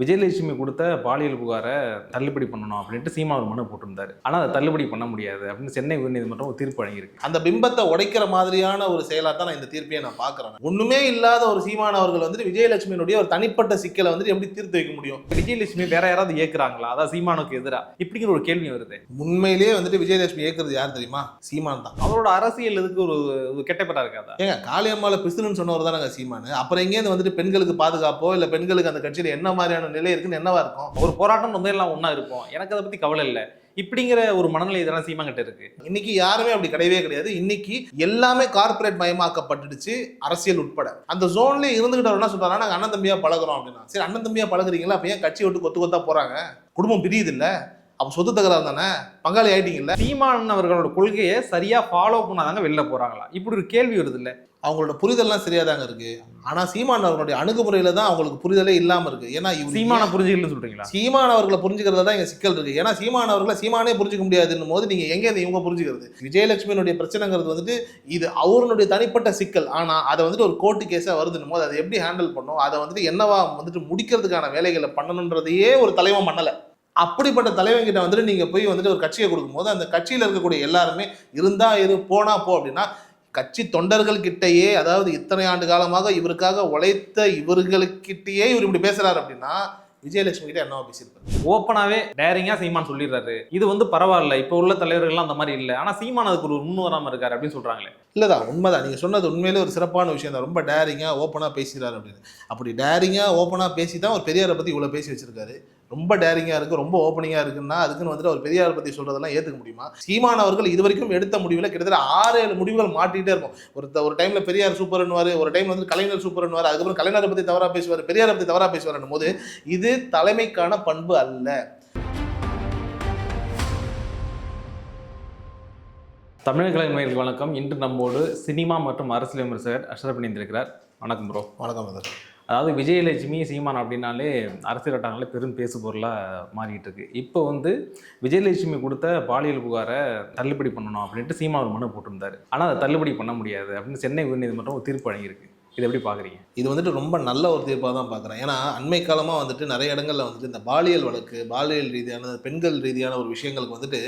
விஜயலட்சுமி கொடுத்த பாலியல் புகாரை தள்ளுபடி பண்ணணும் அப்படின்ட்டு சீமா ஒரு மனு போட்டிருந்தாரு. ஆனால் அதை தள்ளுபடி பண்ண முடியாது அப்படின்னு சென்னை உயர்நீதிமன்றம் ஒரு தீர்ப்பு வழங்கியிருக்கு. அந்த பிம்பத்தை உடைக்கிற மாதிரியான ஒரு செயலா தான் நான் இந்த தீர்ப்பையை நான் பார்க்கறேன். ஒண்ணுமே இல்லாத ஒரு சீமான் அவர்கள் வந்துட்டு விஜயலட்சுமியினுடைய ஒரு தனிப்பட்ட சிக்கலை வந்துட்டு எப்படி தீர்த்து வைக்க முடியும்? விஜயலட்சுமி வேற யாராவது ஏக்குறாங்களா? அதான் சீமானுக்கு எதிராக இப்படிங்கிற ஒரு கேள்வி வருது. உண்மையிலேயே வந்துட்டு விஜயலட்சுமி ஏற்கிறது யார் தெரியுமா? சீமான் தான். அவரோட அரசியல் இதுக்கு ஒரு ஒரு கெட்ட பேரா இருக்காதா ஏங்க காளியம்மால பிசுறுன்னு சொன்னவர் தானங்க சீமானு. அப்புறம் எங்கேருந்து வந்துட்டு பெண்களுக்கு பாதுகாப்போ இல்ல பெண்களுக்கு அந்த கட்சியில என்ன மாதிரியான நிலை இருக்குன்னு என்னவா இருக்கும்? ஒரு போராட்டம் வந்து எல்லாம் ஒன்றா இருப்போம். எனக்கு அதை பற்றி கவலை இல்லை. இப்படிங்கிற ஒரு மனநிலை இதெல்லாம் சீமா கிட்ட இருக்கு. இன்னைக்கு யாருமே அப்படி கிடையவே கிடையாது. இன்னைக்கு எல்லாமே கார்ப்பரேட் மயமாக்கப்பட்டுடுச்சு அரசியல் உட்பட. அந்த ஜோன்ல இருந்துகிட்டு என்ன சொல்றாங்க நாங்கள் அண்ணன் தம்பியா பழகுறோம் அப்படின்னா. சரி அண்ணன் தம்பியா பழகுறீங்களா? அப்ப ஏன் கட்சி விட்டு கொத்து கொத்தா போறாங்க? குடும்பம் பிரியுது இல்லை? அப்ப சொத்து தகராறு தானே? பங்காளி ஆயிட்டீங்கல்ல? சீமான் அவர்களோட கொள்கையை சரியா ஃபாலோ பண்ணாதாங்க வெளில போறாங்களா? இப்படி ஒரு கேள்வி வருது இல்ல அவங்களோட புரிதல்லாம் சரியா தாங்க இருக்கு. ஆனா சீமான் அவர்களுடைய அணுகுமுறையில தான் அவங்களுக்கு புரிதலே இல்லாம இருக்கு. ஏன்னா சீமான புரிஞ்சுக்கலன்னு சொல்றீங்களா? சீமான் அவர்களை புரிஞ்சுக்கிறதுல தான் இங்க சிக்கல் இருக்கு. ஏன்னா சீமான் அவர்களை சீமானே புரிஞ்சுக்க முடியாதுன்னும் போது நீங்க எங்க இவங்க புரிஞ்சுக்கிறது? விஜயலட்சுமியினுடைய பிரச்சனைங்கிறது வந்துட்டு இது அவருடைய தனிப்பட்ட சிக்கல். ஆனா அதை வந்துட்டு ஒரு கோர்ட்டு கேஸா வருதுன்னும் போது அதை எப்படி ஹேண்டில் பண்ணும் அதை வந்துட்டு என்னவா வந்துட்டு முடிக்கிறதுக்கான வேலைகளை பண்ணணுன்றதையே ஒரு தலைவன் பண்ணல. அப்படிப்பட்ட தலைவன் கிட்ட வந்துட்டு நீங்க போய் வந்துட்டு ஒரு கட்சியை கொடுக்கும்போது அந்த கட்சியில இருக்கக்கூடிய எல்லாருமே இருந்தா இரு போனா போ அப்படின்னா கட்சி தொண்டர்கள் கிட்டயே அதாவது இத்தனை ஆண்டு காலமாக இவருக்காக உழைத்த இவர்களுக்கிட்டயே இவர் இப்படி பேசுறாரு அப்படின்னா விஜயலட்சுமி கிட்ட என்னவா பேசியிருப்பாரு? ஓப்பனாவே டேரிங்கா சீமான் சொல்லிடுறாரு. இது வந்து பரவாயில்ல. இப்ப உள்ள தலைவர்கள்லாம் அந்த மாதிரி இல்ல. ஆனா சீமான் அதுக்கு ஒரு முன் வராம இருக்காரு அப்படின்னு சொல்றாங்களே. இல்லைதான் உண்மைதான். நீங்கள் சொன்னது உண்மையிலே ஒரு சிறப்பான விஷயம் தான். ரொம்ப டேரிங்காக ஓப்பனாக பேசுகிறாரு அப்படின்னு. அப்படி டேரிங்காக ஓப்பனாக பேசி தான் ஒரு பெரியாரை பற்றி இவ்வளோ பேசி வச்சிருக்காரு. ரொம்ப டேரிங்காக இருக்குது ரொம்ப ஓப்பனிங்காக இருக்குன்னா அதுக்குன்னு வந்துட்டு அவர் பெரியாரை பற்றி சொல்கிறதெல்லாம் ஏற்றுக்க முடியுமா? சீமான் அவர்கள் இது வரைக்கும் எடுத்த முடிவில் கிட்டத்தட்ட ஆறு ஏழு முடிவுகள் மாட்டிகிட்டே இருக்கும். ஒரு ஒரு டைமில் பெரியார் சூப்பர்னுவார் ஒரு டைம் வந்து கலைஞர் சூப்பர்னுவார் அதுக்கப்புறம் கலைஞரை பற்றி தவறாக பேசுவார் பெரியாரை பற்றி தவறாக பேசுவார் போது இது தலைமைக்கான பண்பு அல்ல. தமிழக கலைஞர்களுக்கு வணக்கம். இன்று நம்மோடு சினிமா மற்றும் அரசியல் விமர்சகர் அஷ்ரப் இணைந்திருக்கிறார். வணக்கம் ப்ரோ வணக்கம் மதர் அதாவது விஜயலட்சுமி சீமான் அப்படின்னாலே அரசியல் வட்டாரங்களே பெரும் பேசு பொருளாக மாறிட்டு இருக்கு. இப்போ வந்து விஜயலட்சுமி கொடுத்த பாலியல் புகாரை தள்ளுபடி பண்ணணும் அப்படின்ட்டு சீமான் ஒரு மனு போட்டிருந்தாரு. ஆனால் அதை தள்ளுபடி பண்ண முடியாது அப்படின்னு சென்னை உயர்நீதிமன்றம் ஒரு தீர்ப்பு வழங்கியிருக்கு. இதை எப்படி பார்க்குறீங்க இது வந்துட்டு ரொம்ப நல்ல ஒரு தீர்ப்பாக தான் பார்க்குறேன் ஏன்னா அண்மை காலமாக வந்துட்டு நிறைய இடங்களில் வந்துட்டு இந்த பாலியல் வழக்கு பாலியல் ரீதியான பெண்கள் ரீதியான ஒரு விஷயங்களுக்கு வந்துட்டு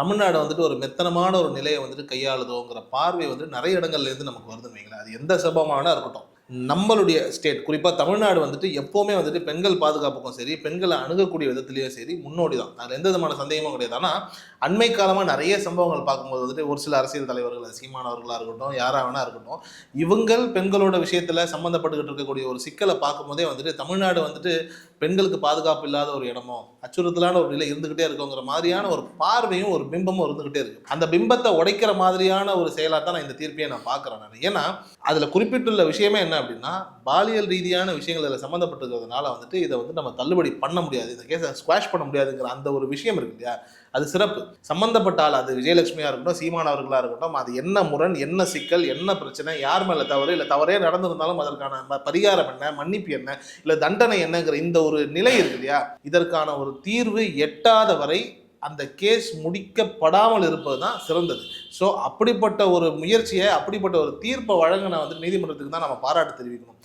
தமிழ்நாடு வந்துட்டு ஒரு மெத்தனமான ஒரு நிலையை வந்துட்டு கையாளுதோங்கிற பார்வை வந்துட்டு நிறைய இடங்கள்லேருந்து நமக்கு வருதுன்னு வைங்களேன். அது எந்த சபமானா இருக்கட்டும். நம்மளுடைய ஸ்டேட் குறிப்பாக தமிழ்நாடு வந்துட்டு எப்போவுமே வந்துட்டு பெண்கள் பாதுகாப்புக்கும் சரி பெண்களை அணுகக்கூடிய விதத்துலேயும் சரி முன்னோடி தான் அதில் எந்த விதமான சந்தேகமும் கிடையாது. ஆனால் அண்மை காலமாக நிறைய சம்பவங்கள் பார்க்கும்போது வந்துட்டு ஒரு சில அரசியல் தலைவர்கள் சீமானவர்களாக இருக்கட்டும் யாராக வேணா இருக்கட்டும் இவங்கள் பெண்களோட விஷயத்தில் சம்மந்தப்பட்டுக்கிட்டு இருக்கக்கூடிய ஒரு சிக்கலை பார்க்கும்போதே வந்துட்டு தமிழ்நாடு வந்துட்டு பெண்களுக்கு பாதுகாப்பு இல்லாத ஒரு இடமோ அச்சுறுத்தலான ஒரு நிலை இருந்துகிட்டே இருக்குங்கிற மாதிரியான ஒரு பார்வையும் ஒரு பிம்பமும் இருந்துகிட்டே இருக்கு. அந்த பிம்பத்தை உடைக்கிற மாதிரியான ஒரு செயலாக தான் நான் இந்த தீர்ப்பையை நான் பார்க்குறேன் நான். ஏன்னா அதில் குறிப்பிட்டுள்ள விஷயமே என்ன அப்படின்னா பாலியல் ரீதியான விஷயங்கள் இதில் சம்மந்தப்பட்டிருக்கிறதுனால வந்துட்டு இதை வந்து நம்ம தள்ளுபடி பண்ண முடியாது. இந்த கேஸை ஸ்குவாஷ் பண்ண முடியாதுங்கிற அந்த ஒரு விஷயம் இருக்கு இல்லையா? அது சிறப்பு. சம்பந்தப்பட்ட ஆள் அது விஜயலட்சுமியாக இருக்கட்டும் சீமான் அவர்களாக இருக்கட்டும் அது என்ன முரண் என்ன சிக்கல் என்ன பிரச்சனை யார் மேலே தவறு இல்லை தவறே நடந்திருந்தாலும் அதற்கான பரிகாரம் என்ன மன்னிப்பு என்ன இல்லை தண்டனை என்னங்கிற இந்த ஒரு நிலை இருக்கு இல்லையா? இதற்கான ஒரு தீர்வு எட்டாத வரை அந்த கேஸ் முடிக்கப்படாமல் இருப்பது தான் சிறந்தது. ஸோ அப்படிப்பட்ட ஒரு முயற்சியை அப்படிப்பட்ட ஒரு தீர்ப்பை வழங்கின வந்து நீதிமன்றத்துக்கு தான் நம்ம பாராட்டு தெரிவிக்கணும்.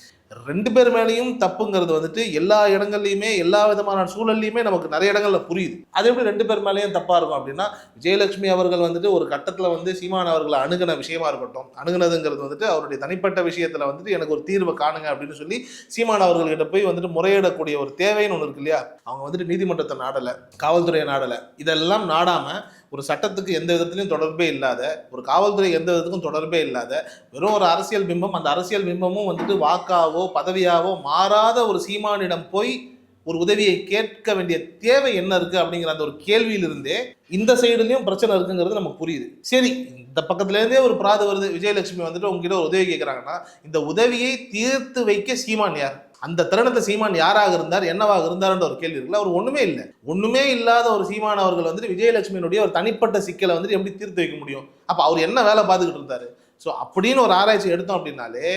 ரெண்டு பேர் மேலேயும் தப்புங்கிறது வந்துட்டு எல்லா இடங்கள்லையுமே எல்லா விதமான சூழல்லையுமே நமக்கு நிறைய இடங்களில் புரியுது. அது எப்படி ரெண்டு பேர் மேலேயும் தப்பாக இருக்கும் அப்படின்னா விஜயலட்சுமி அவர்கள் வந்துட்டு ஒரு கட்டத்தில் வந்து சீமான் அவர்களை அணுகின விஷயமா இருக்கட்டும். அணுகுனதுங்கிறது வந்துட்டு அவருடைய தனிப்பட்ட விஷயத்தில் வந்துட்டு எனக்கு ஒரு தீர்வை காணுங்க அப்படின்னு சொல்லி சீமான் அவர்கள்கிட்ட போய் வந்துட்டு முறையிடக்கூடிய ஒரு தேவைன்னு ஒன்று இருக்கு இல்லையா? அவங்க வந்துட்டு நீதிமன்றத்தை நாடலை காவல்துறையை நாடலை. இதெல்லாம் நாடாமல் ஒரு சட்டத்துக்கு எந்த விதத்திலையும் தொடர்பே இல்லாத ஒரு காவல்துறை எந்த விதத்துக்கும் தொடர்பே இல்லாத வெறும் ஒரு அரசியல் பிம்பம் அந்த அரசியல் பிம்பமும் வந்துட்டு வாக்காவோ பதவியாவோ மாறாத ஒரு சீமானிடம் போய் ஒரு உதவியை கேட்க வேண்டிய தேவை என்ன இருக்கு அப்படிங்கிற அந்த ஒரு கேள்வியிலிருந்தே இந்த சைடுலயும் பிரச்சனை இருக்குங்கிறது நமக்கு புரியுது. சரி இந்த பக்கத்துல இருந்தே ஒரு பிராது வருது. விஜயலட்சுமி வந்துட்டு உங்ககிட்ட ஒரு உதவி கேட்குறாங்கன்னா இந்த உதவியை தீர்த்து வைக்க சீமான் யார்? அந்த தருணத்தை சீமான் யாராக இருந்தார் என்னவாக இருந்தார்ன்ற ஒரு கேள்வி இருக்குல்ல. அவர் ஒன்றுமே இல்லை. ஒன்றுமே இல்லாத ஒரு சீமான் அவர்கள் வந்துட்டு விஜயலட்சுமியினுடைய ஒரு தனிப்பட்ட சிக்கலை வந்துட்டு எப்படி தீர்த்து வைக்க முடியும்? அப்போ அவர் என்ன வேலை பார்த்துக்கிட்டு இருந்தார்? ஸோ அப்படின்னு ஒரு ஆராய்ச்சி எடுத்தோம் அப்படின்னாலே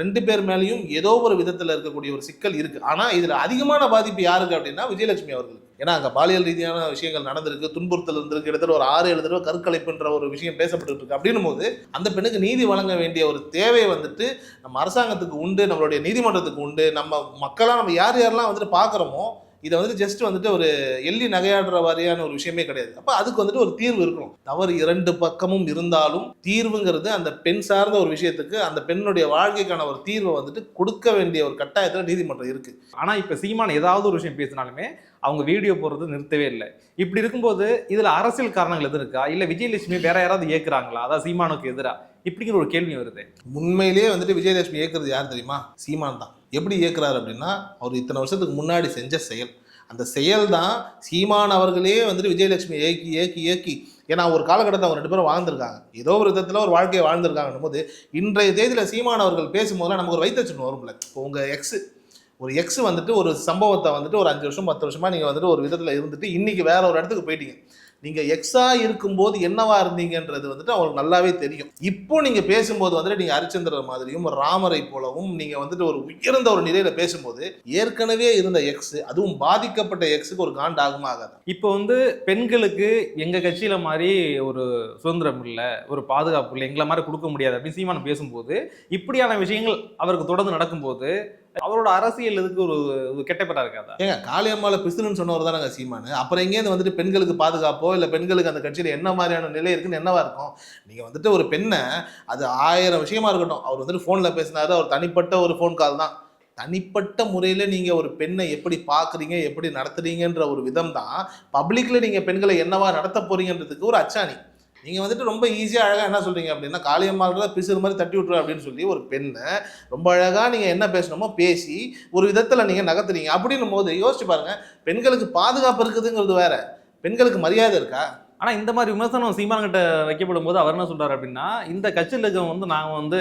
ரெண்டு பேர் மேலேயும் ஏதோ ஒரு விதத்தில் இருக்கக்கூடிய ஒரு சிக்கல் இருக்கு. ஆனால் இதில் அதிகமான பாதிப்பு யாருக்கு அப்படின்னா விஜயலட்சுமி அவர்களுக்கு. ஏன்னா அங்கே பாலியல் ரீதியான விஷயங்கள் நடந்திருக்கு துன்புறுத்தல் இருந்திருக்கு கிட்டத்தட்ட ஒரு ஆறு ஏழு தடவை கருக்கலைப்புன்ற ஒரு விஷயம் பேசப்பட்டு இருக்கு. அப்படின்னும் போது அந்த பெண்ணுக்கு நீதி வழங்க வேண்டிய ஒரு தேவை வந்துட்டு நம்ம அரசாங்கத்துக்கு உண்டு நம்மளுடைய நீதிமன்றத்துக்கு உண்டு நம்ம மக்களாக நம்ம யார் யாரெல்லாம் வந்துட்டு பார்க்குறோமோ இதை வந்துட்டு ஜஸ்ட் வந்துட்டு ஒரு எள்ளி நகையாடுற மாதிரியான ஒரு விஷயமே கிடையாது. அப்போ அதுக்கு வந்துட்டு ஒரு தீர்வு இருக்கணும். தவறு இரண்டு பக்கமும் இருந்தாலும் தீர்வுங்கிறது அந்த பெண் சார்ந்த ஒரு விஷயத்துக்கு அந்த பெண்ணுடைய வாழ்க்கைக்கான ஒரு தீர்வை வந்துட்டு கொடுக்க வேண்டிய ஒரு கட்டாயத்தில் நீதிமன்றம் இருக்கு. ஆனால் இப்போ சீமான் ஏதாவது ஒரு விஷயம் பேசினாலுமே அவங்க வீடியோ போடுறது நிறுத்தவே இல்லை. இப்படி இருக்கும்போது இதில் அரசியல் காரணங்கள் எதுவும் இருக்கா? இல்லை விஜயலட்சுமி வேற யாராவது இயக்குறாங்களா அதான் சீமானுக்கு எதிராக இப்படிங்கிற ஒரு கேள்வி வருது. உண்மையிலேயே வந்துட்டு விஜயலட்சுமி இயக்குறது யார் தெரியுமா? சீமான் தான். எப்படி இயக்குறாரு அப்படின்னா அவர் இத்தனை வருஷத்துக்கு முன்னாடி செஞ்ச செயல். அந்த செயல் தான் சீமான் அவர்களே வந்துட்டு விஜயலட்சுமி இயக்கி இயக்கி இயக்கி ஏன்னா ஒரு காலகட்டத்தில் அவங்க ரெண்டு பேரும் வாழ்ந்திருக்காங்க. ஏதோ ஒரு விதத்தில் ஒரு வாழ்க்கையை வாழ்ந்திருக்காங்கன்னும் போது இன்றைய தேதியில் சீமான் அவர்கள் பேசும்போதெல்லாம் நமக்கு ஒரு வைத்தச்சுன்னு வரும்ல. இப்போ உங்கள் எக்ஸ் ஒரு எக்ஸ் வந்துட்டு ஒரு சம்பவத்தை வந்துட்டு ஒரு அஞ்சு வருஷம் பத்து வருஷமாக நீங்கள் வந்துட்டு ஒரு விதத்தில் இருந்துட்டு இன்றைக்கி வேற ஒரு இடத்துக்கு போயிட்டீங்க. நீங்கள் எக்ஸாக இருக்கும்போது என்னவா இருந்தீங்கன்றது வந்துட்டு அவங்களுக்கு நல்லாவே தெரியும். இப்போ நீங்கள் பேசும்போது வந்துட்டு நீங்கள் ஹரிச்சந்திரர் மாதிரியும் ஒரு ராமரை போலவும் நீங்கள் வந்துட்டு ஒரு உயர்ந்த ஒரு நிலையில் பேசும்போது ஏற்கனவே இருந்த எக்ஸ் அதுவும் பாதிக்கப்பட்ட எக்ஸுக்கு ஒரு காண்ட் ஆகுமா ஆகாது? இப்போ வந்து பெண்களுக்கு எங்கள் கட்சியில் மாதிரி ஒரு சுதந்திரம் இல்லை ஒரு பாதுகாப்பு இல்லை எங்களை மாதிரி கொடுக்க முடியாது அப்படின்னு சீமானம் பேசும்போது இப்படியான விஷயங்கள் அவருக்கு தொடர்ந்து நடக்கும்போது அவரோட அரசியல் இதுக்கு ஒரு கெட்டப்பட்டா கெட்ட இருக்காதா ஏங்க காளியம்மாவில் பிசுறுன்னு சொன்னவர் தானங்க சீமானு. அப்புறம் எங்கேருந்து வந்துட்டு பெண்களுக்கு பாதுகாப்போ இல்லை பெண்களுக்கு அந்த கட்சியில் என்ன மாதிரியான நிலை இருக்குன்னு என்னவா இருக்கும்? நீங்கள் வந்துட்டு ஒரு பெண்ணை அது ஆயிரம் விஷயமா இருக்கட்டும். அவர் வந்துட்டு ஃபோனில் பேசினாரு அவர் தனிப்பட்ட ஒரு ஃபோன் கால் தான். தனிப்பட்ட முறையில் நீங்கள் ஒரு பெண்ணை எப்படி பார்க்குறீங்க எப்படி நடத்துறீங்கன்ற ஒரு விதம் தான் பப்ளிக்கில் நீங்கள் பெண்களை என்னவா நடத்த போறீங்கன்றதுக்கு ஒரு அச்சாணி. நீங்கள் வந்துட்டு ரொம்ப ஈஸியாக அழகாக என்ன சொல்கிறீங்க அப்படின்னா காளியம்மாள் பிசுறு மாதிரி தட்டி விட்ரு அப்படின்னு சொல்லி ஒரு பெண்ணை ரொம்ப அழகாக நீங்கள் என்ன பேசணுமோ பேசி ஒரு விதத்தில் நீங்கள் நகர்த்துறீங்க. அப்படின்னும் போது யோசிச்சு பாருங்கள் பெண்களுக்கு பாதுகாப்பு இருக்குதுங்கிறது வேற. பெண்களுக்கு மரியாதை இருக்கா? ஆனால் இந்த மாதிரி விமர்சனம் சீமான் கிட்ட வைக்கப்படும் போது அவர் என்ன சொல்கிறார் அப்படின்னா இந்த கட்சியில் இருக்கவங்க வந்து நாங்கள் வந்து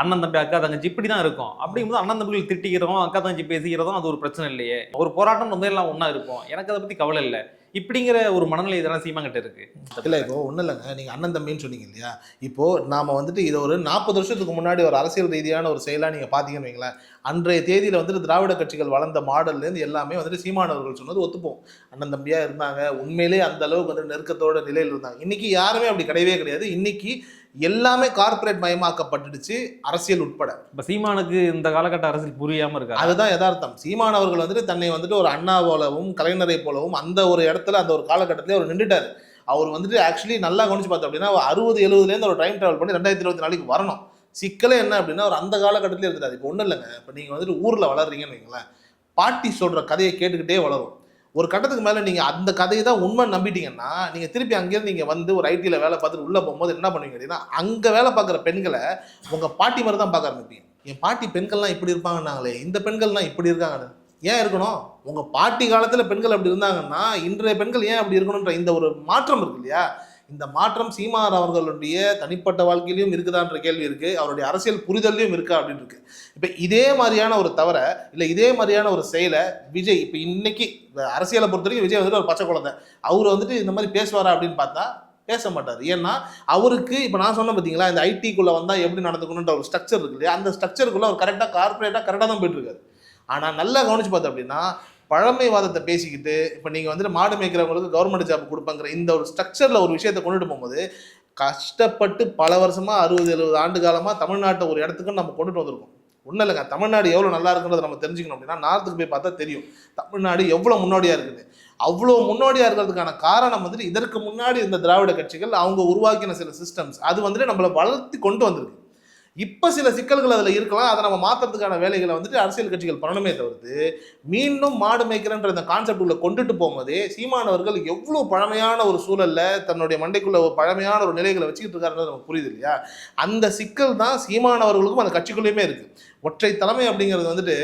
அண்ணன் தம்பி அக்கா தங்கச்சி இப்படி தான் இருக்கோம். அப்படிங்கும்போது அண்ணன் தம்பிகள் திட்டிக்கிறோம் அக்கா தங்கச்சி பேசிக்கிறதும் அது ஒரு பிரச்சனை இல்லையே. ஒரு போராட்டம் வந்து எல்லாம் ஒன்றா இருக்கும். எனக்கு அதை பற்றி கவலை இல்லை. இப்படிங்கிற ஒரு மனநிலை இதெல்லாம் சீமான் கிட்ட இருக்கு இல்லை இப்போ ஒன்றும் இல்லைங்க. நீங்கள் அண்ணன் தம்பின்னு சொன்னீங்க இல்லையா? இப்போ நாம வந்துட்டு இதை ஒரு நாற்பது வருஷத்துக்கு முன்னாடி ஒரு அரசியல் ரீதியான ஒரு செயலாக நீங்கள் பார்த்தீங்கன்னு வைங்களேன் அன்றைய தேதியில் வந்துட்டு திராவிட கட்சிகள் வளர்ந்த மாடல்லேருந்து எல்லாமே வந்துட்டு சீமானவர்கள் சொன்னது ஒத்துப்போம். அண்ணன் தம்பியாக இருந்தாங்க. உண்மையிலே அந்த அளவுக்கு வந்து நெருக்கத்தோட நிலையில் இருந்தாங்க. இன்னைக்கு யாருமே அப்படி கிடையவே கிடையாது. இன்னைக்கு எல்லாமே கார்ப்பரேட் மயமாக்கப்பட்டுடுச்சு அரசியல் உட்பட. இப்ப சீமானுக்கு இந்த காலகட்ட அரசியல் புரியாம இருக்காரு? அதுதான் யதார்த்தம். சீமான் அவர்கள் வந்துட்டு தன்னை வந்துட்டு ஒரு அண்ணா போலவும் கலைஞரை போலவும் அந்த ஒரு இடத்துல அந்த ஒரு காலகட்டத்திலே அவர் நின்றுட்டார். அவர் வந்துட்டு ஆக்சுவலி நல்லா கவனிச்சு பார்த்தோம் அப்படின்னா அறுபது எழுபதுலேருந்து ஒரு டைம் ட்ராவல் பண்ணி ரெண்டாயிரத்தி இருபத்தி நாளைக்கு வரணும். சிக்கலே என்ன அப்படின்னா அவர் அந்த காலகட்டத்திலே இருந்துட்டார். இப்போ ஒன்றும் இல்லைங்க. இப்போ நீங்கள் வந்துட்டு ஊரில் வளர்றீங்கன்னு வைங்களேன் பாட்டி சொல்கிற கதையை கேட்டுக்கிட்டே வளரும். ஒரு கட்டத்துக்கு மேலே நீங்கள் அந்த கதையை தான் உண்மை நம்பிட்டீங்கன்னா நீங்கள் திருப்பி அங்கேருந்து நீங்கள் வந்து ஒரு ஐடியில் வேலை பார்த்துட்டு உள்ளே போகும்போது என்ன பண்ணுவீங்க அப்படின்னா அங்கே வேலை பார்க்குற பெண்களை உங்கள் பாட்டி மாதிரி தான் பார்க்க ஆரம்பிப்பீங்க. என் பாட்டி பெண்கள்லாம் இப்படி இருப்பாங்கன்னாங்களே இந்த பெண்கள்லாம் இப்படி இருக்காங்க ஏன் இருக்கணும்? உங்கள் பாட்டி காலத்தில் பெண்கள் அப்படி இருந்தாங்கன்னா இன்றைய பெண்கள் ஏன் அப்படி இருக்கணுன்ற இந்த ஒரு மாற்றம் இருக்கு இல்லையா? இந்த மாற்றம் சீமார் அவர்களுடைய தனிப்பட்ட வாழ்க்கையிலும் இருக்குதான்ற கேள்வி இருக்கு. அவருடைய அரசியல் புரிதல்லையும் இருக்கா அப்படின்னு இருக்கு. இப்போ இதே மாதிரியான ஒரு தவறை இல்லை இதே மாதிரியான ஒரு செயலை விஜய் இப்போ இன்னைக்கு அரசியலை பொறுத்த வரைக்கும் விஜய் வந்துட்டு ஒரு பச்சை குழந்தை. அவர் வந்துட்டு இந்த மாதிரி பேசுவாரா அப்படின்னு பார்த்தா பேச மாட்டார். ஏன்னா அவருக்கு இப்போ நான் சொன்னேன் பார்த்தீங்களா இந்த ஐடிக்குள்ளே வந்தால் எப்படி நடந்துக்கணுன்ற ஒரு ஸ்ட்ரக்சர் இருக்கு இல்லையா? அந்த ஸ்ட்ரக்சருக்குள்ளே அவர் கரெக்டாக கார்பரேட்டாக கரெக்டாக தான் போயிட்டு இருக்காரு. ஆனால் நல்லா கவனிச்சு பார்த்தோம் அப்படின்னா பழமைவாதத்தை பேசிக்கிட்டு இப்போ நீங்கள் வந்துட்டு மாடு மேய்க்கிறவங்களுக்கு கவர்மெண்ட் ஜாப் கொடுப்பாங்கிற இந்த ஒரு ஸ்ட்ரக்சரில் ஒரு விஷயத்தை கொண்டுட்டு போகும்போது கஷ்டப்பட்டு பல வருஷமாக அறுபது எழுபது ஆண்டு காலமாக தமிழ்நாட்டை ஒரு இடத்துக்கு நம்ம கொண்டுட்டு வந்திருக்கோம். ஒன்றும் இல்லைங்க. தமிழ்நாடு எவ்வளோ நல்லா இருக்குன்றதை நம்ம தெரிஞ்சுக்கணும் அப்படின்னா நார்த்துக்கு போய் பார்த்தா தெரியும். தமிழ்நாடு எவ்வளோ முன்னோடியாக இருக்குது. அவ்வளோ முன்னோடியாக இருக்கிறதுக்கான காரணம் வந்துட்டு இதற்கு முன்னாடி இருந்த திராவிட கட்சிகள் அவங்க உருவாக்கின சில சிஸ்டம்ஸ் அது வந்துட்டு நம்மளை வளர்த்தி கொண்டு வந்திருக்கு. இப்போ சில சிக்கல்கள் அதில் இருக்கலாம். அதை நம்ம மாற்றுறதுக்கான வேலைகளை வந்துட்டு அரசியல் கட்சிகள் பண்ணணுமே தவிர்த்து மீண்டும் மாடு மேய்க்கிறன்ற இந்த கான்செப்ட் உள்ள கொண்டுட்டு போகும்போதே சீமானவர்கள் எவ்வளோ பழமையான ஒரு சூழல்ல தன்னுடைய மண்டைக்குள்ள ஒரு பழமையான ஒரு நிலைகளை வச்சுக்கிட்டு இருக்காருன்றது நமக்கு புரியுது இல்லையா? அந்த சிக்கல் தான் சீமானவர்களுக்கும் அந்த கட்சிக்குள்ளேயுமே இருக்குது ஒற்றை தலைமை அப்படிங்கிறது வந்துட்டு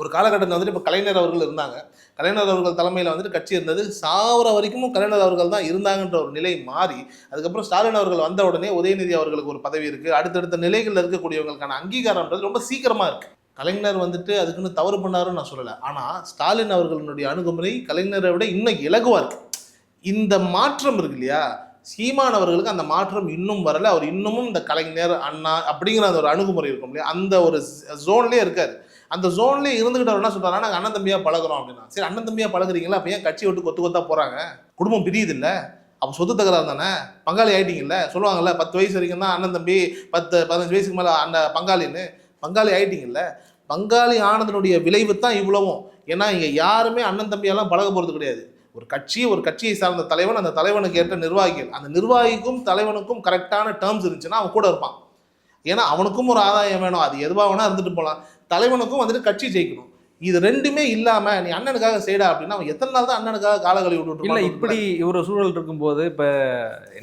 ஒரு காலகட்டத்தில் வந்துட்டு இப்போ கலைஞர் அவர்கள் இருந்தாங்க. கலைஞர் அவர்கள் தலைமையில் வந்துட்டு கட்சி இருந்தது. சாவர வரைக்கும் கலைஞர் அவர்கள் தான் இருந்தாங்கன்ற ஒரு நிலை மாறி அதுக்கப்புறம் ஸ்டாலின் அவர்கள் வந்த உடனே உதயநிதி அவர்களுக்கு ஒரு பதவி இருக்குது அடுத்தடுத்த நிலைகளில் இருக்கக்கூடியவங்களுக்கான அங்கீகாரம்ன்றது ரொம்ப சீக்கிரமாக இருக்குது கலைஞர் வந்துட்டு அதுக்குன்னு தவறு பண்ணாருன்னு நான் சொல்லலை. ஆனால் ஸ்டாலின் அவர்களுடைய அணுகுமுறை கலைஞரை விட இன்னும் இலகுவாக இருக்குது இந்த மாற்றம் இருக்கு இல்லையா? சீமான் அவர்களுக்கு அந்த மாற்றம் இன்னும் வரல. அவர் இன்னமும் இந்த கலைஞர் அண்ணா அப்படிங்கிற அந்த ஒரு அணுகுமுறை இருக்கும் இல்லையா? அந்த ஒரு ஜோன்லேயே இருக்காரு. அந்த ஜோன்லேயே இருந்துகிட்டு அவர் என்ன சொல்றாருன்னா நாங்கள் அண்ணன் தம்பியா பழகுறோம் அப்படின்னா. சரி அண்ணன் தம்பியா பழகுறீங்களா? அப்போ ஏன் கட்சி விட்டு கொத்து கொத்தா போறாங்க? குடும்பம் பிரியுது இல்ல அப்போ சொத்து தகராறு தானே? பங்காளி ஆயிட்டீங்கல்ல? சொல்லுவாங்கல்ல பத்து வயசு வரைக்கும் தான் அண்ணன் தம்பி பத்து பதினஞ்சு வயசுக்கு மேலே அந்த பங்காளின்னு. பங்காளி ஆயிட்டீங்கல்ல? பங்காளி ஆனதனுடைய விளைவு தான் இவ்வளவும். ஏன்னா இங்கே யாருமே அண்ணன் தம்பியெல்லாம் பழக போகிறது கிடையாது. ஒரு கட்சி ஒரு கட்சியை சார்ந்த தலைவன் அந்த தலைவனுக்கு ஏற்ற நிர்வாகிகள். அந்த நிர்வாகிக்கும் தலைவனுக்கும் கரெக்டான டேர்ம்ஸ் இருந்துச்சுன்னா அவன் கூட இருப்பான். ஏன்னா அவனுக்கும் ஒரு ஆதாயம் வேணும். அது எதுவாக வேணா இருந்துட்டு போகலாம் தலைவனுக்கும் வந்துட்டு கட்சி ஜெயிக்கணும். இது ரெண்டுமே இல்லாம நீ அண்ணனுக்காக செய்டா அப்படின்னா அவன் எத்தனை நாள் தான் அண்ணனுக்காக காலகளி விட்டுட்டு இல்ல? இப்படி ஒரு சூழல் இருக்கும்போது இப்ப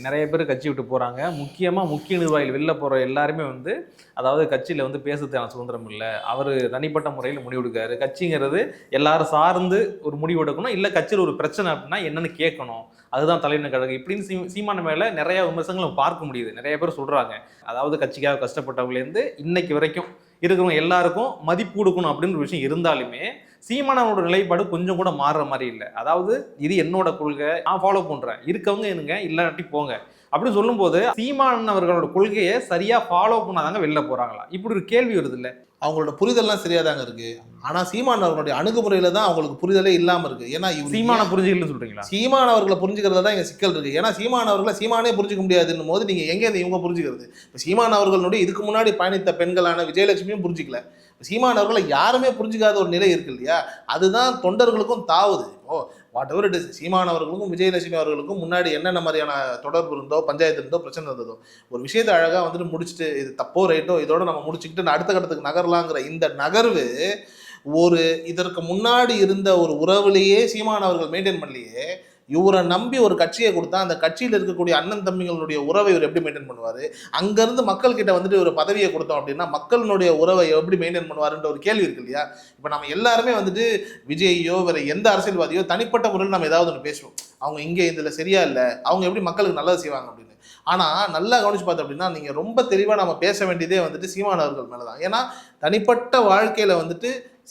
நிறைய பேர் கட்சி விட்டு போறாங்க. முக்கியமா முக்கிய நிர்வாகிகள் வெளில போற எல்லாருமே வந்து அதாவது கட்சியில வந்து பேசுறதுக்கான சுதந்திரம் இல்லை. அவர் தனிப்பட்ட முறையில் முடிவெடுக்காரு கட்சிங்கிறது எல்லாரும் சார்ந்து ஒரு முடிவு எடுக்கணும். இல்ல கட்சியில் ஒரு பிரச்சனை அப்படின்னா என்னன்னு கேட்கணும். அதுதான் தலைவன் கழகம். இப்படின்னு சீ சீமான மேல நிறைய விமர்சனங்கள் நம்ம பார்க்க முடியுது. நிறைய பேர் சொல்றாங்க. அதாவது கட்சிக்காக கஷ்டப்பட்டவங்களேருந்து இன்னைக்கு வரைக்கும் இருக்கிறவங்க எல்லாருக்கும் மதிப்பு கொடுக்கணும் அப்படின்னு ஒரு விஷயம் இருந்தாலுமே சீமானவனோட நிலைப்பாடு கொஞ்சம் கூட மாறுற மாதிரி இல்லை. அதாவது இது என்னோட கொள்கை நான் ஃபாலோ பண்ணுறேன் இருக்கவங்க இருங்க இல்லாட்டி போங்க. அப்படின்னு சொல்லும்போது சீமானவர்களோட கொள்கையை சரியாக ஃபாலோ பண்ணாதாங்க வெளில போகிறாங்களா இப்படி ஒரு கேள்வி வருது இல்லை. அவங்களோட புரிதல்லாம் சரியா தாங்க இருக்கு. ஆனா சீமான் அவர்களுடைய அணுகுமுறையில தான் அவங்களுக்கு புரிதலே இல்லாம இருக்கு. ஏன்னா சீமான புரிஞ்சுக்கலன்னு சொல்றீங்களா? சீமான் அவர்களை புரிஞ்சுக்கிறதுல தான் இங்க சிக்கல் இருக்கு. ஏன்னா சீமான் அவர்களை சீமானே புரிஞ்சுக்க முடியாதுன்னும் போது நீங்க எங்க இருந்து இவங்க புரிஞ்சுக்கிறது? இப்போ சீமான் அவர்களுடைய இதுக்கு முன்னாடி பயணித்த பெண்களான விஜயலட்சுமியும் புரிஞ்சுக்கல. சீமான் அவர்களை யாருமே புரிஞ்சுக்காத ஒரு நிலை இருக்கு இல்லையா? அதுதான் தொண்டர்களுக்கும் தாவுது. Oh whatever it is Seeman அவர்களுக்கும் விஜயலட்சுமி அவர்களுக்கும் முன்னாடி என்னென்ன மாதிரியான தொடர்பு இருந்தோ பஞ்சாயத்து இருந்தோ பிரச்சனை இருந்ததோ ஒரு விஷயத்தை அழகாக வந்துட்டு முடிச்சுட்டு இது தப்போ ரைட்டோ இதோட நம்ம முடிச்சுக்கிட்டு அடுத்த கட்டத்துக்கு நகரலாங்கிற இந்த நகர்வு ஒரு இதற்கு முன்னாடி இருந்த ஒரு உறவுலேயே சீமான் அவர்கள் மெயின்டைன் பண்ணலையே இவரை நம்பி ஒரு கட்சியை கொடுத்தா அந்த கட்சியில் இருக்கக்கூடிய அண்ணன் தம்பிகளுடைய உறவை இவர் எப்படி மெயின்டைன் பண்ணுவார்? அங்கேருந்து மக்கள் கிட்ட வந்துட்டு ஒரு பதவியை கொடுத்தோம் அப்படின்னா மக்களினுடைய உறவை எப்படி மெயின்டைன் பண்ணுவாருன்ற ஒரு கேள்வி இருக்கு இல்லையா? இப்போ நம்ம எல்லாருமே வந்துட்டு விஜய்யோ வேறு எந்த அரசியல்வாதியோ தனிப்பட்ட முறையில் நம்ம ஏதாவது ஒன்று பேசுவோம். அவங்க இங்கே இதில் சரியா இல்லை அவங்க எப்படி மக்களுக்கு நல்லது செய்வாங்க அப்படின்னு. ஆனால் நல்லா கவனிச்சு பார்த்தோம் அப்படின்னா நீங்கள் ரொம்ப தெளிவாக நம்ம பேச வேண்டியதே வந்துட்டு சீமானவர்கள் மேலே தான் ஏன்னா தனிப்பட்ட வாழ்க்கையில் வந்துட்டு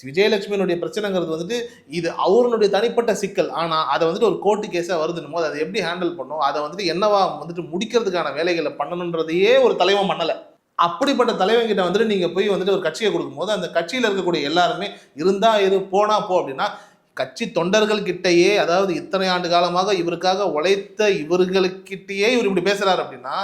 விஜயலட்சுமியினுடைய பிரச்சனைங்கிறது வந்துட்டு இது அவருடைய தனிப்பட்ட சிக்கல். ஆனால் அதை வந்துட்டு ஒரு கோர்ட்டு கேஸாக வருதுன்னும் போது அதை எப்படி ஹேண்டில் பண்ணும் அதை வந்துட்டு என்னவா வந்துட்டு முடிக்கிறதுக்கான வேலைகளை பண்ணணுன்றதையே ஒரு தலைவன் பண்ணலை. அப்படிப்பட்ட தலைவன்கிட்ட வந்துட்டு நீங்கள் போய் வந்துட்டு ஒரு கட்சியை கொடுக்கும்போது அந்த கட்சியில் இருக்கக்கூடிய எல்லாருமே இருந்தால் இரு போனால் போ அப்படின்னா கட்சி தொண்டர்கள் கிட்டேயே அதாவது இத்தனை ஆண்டு காலமாக இவருக்காக உழைத்த இவர்களுக்கிட்டேயே இவர் இப்படி பேசுறாரு அப்படின்னா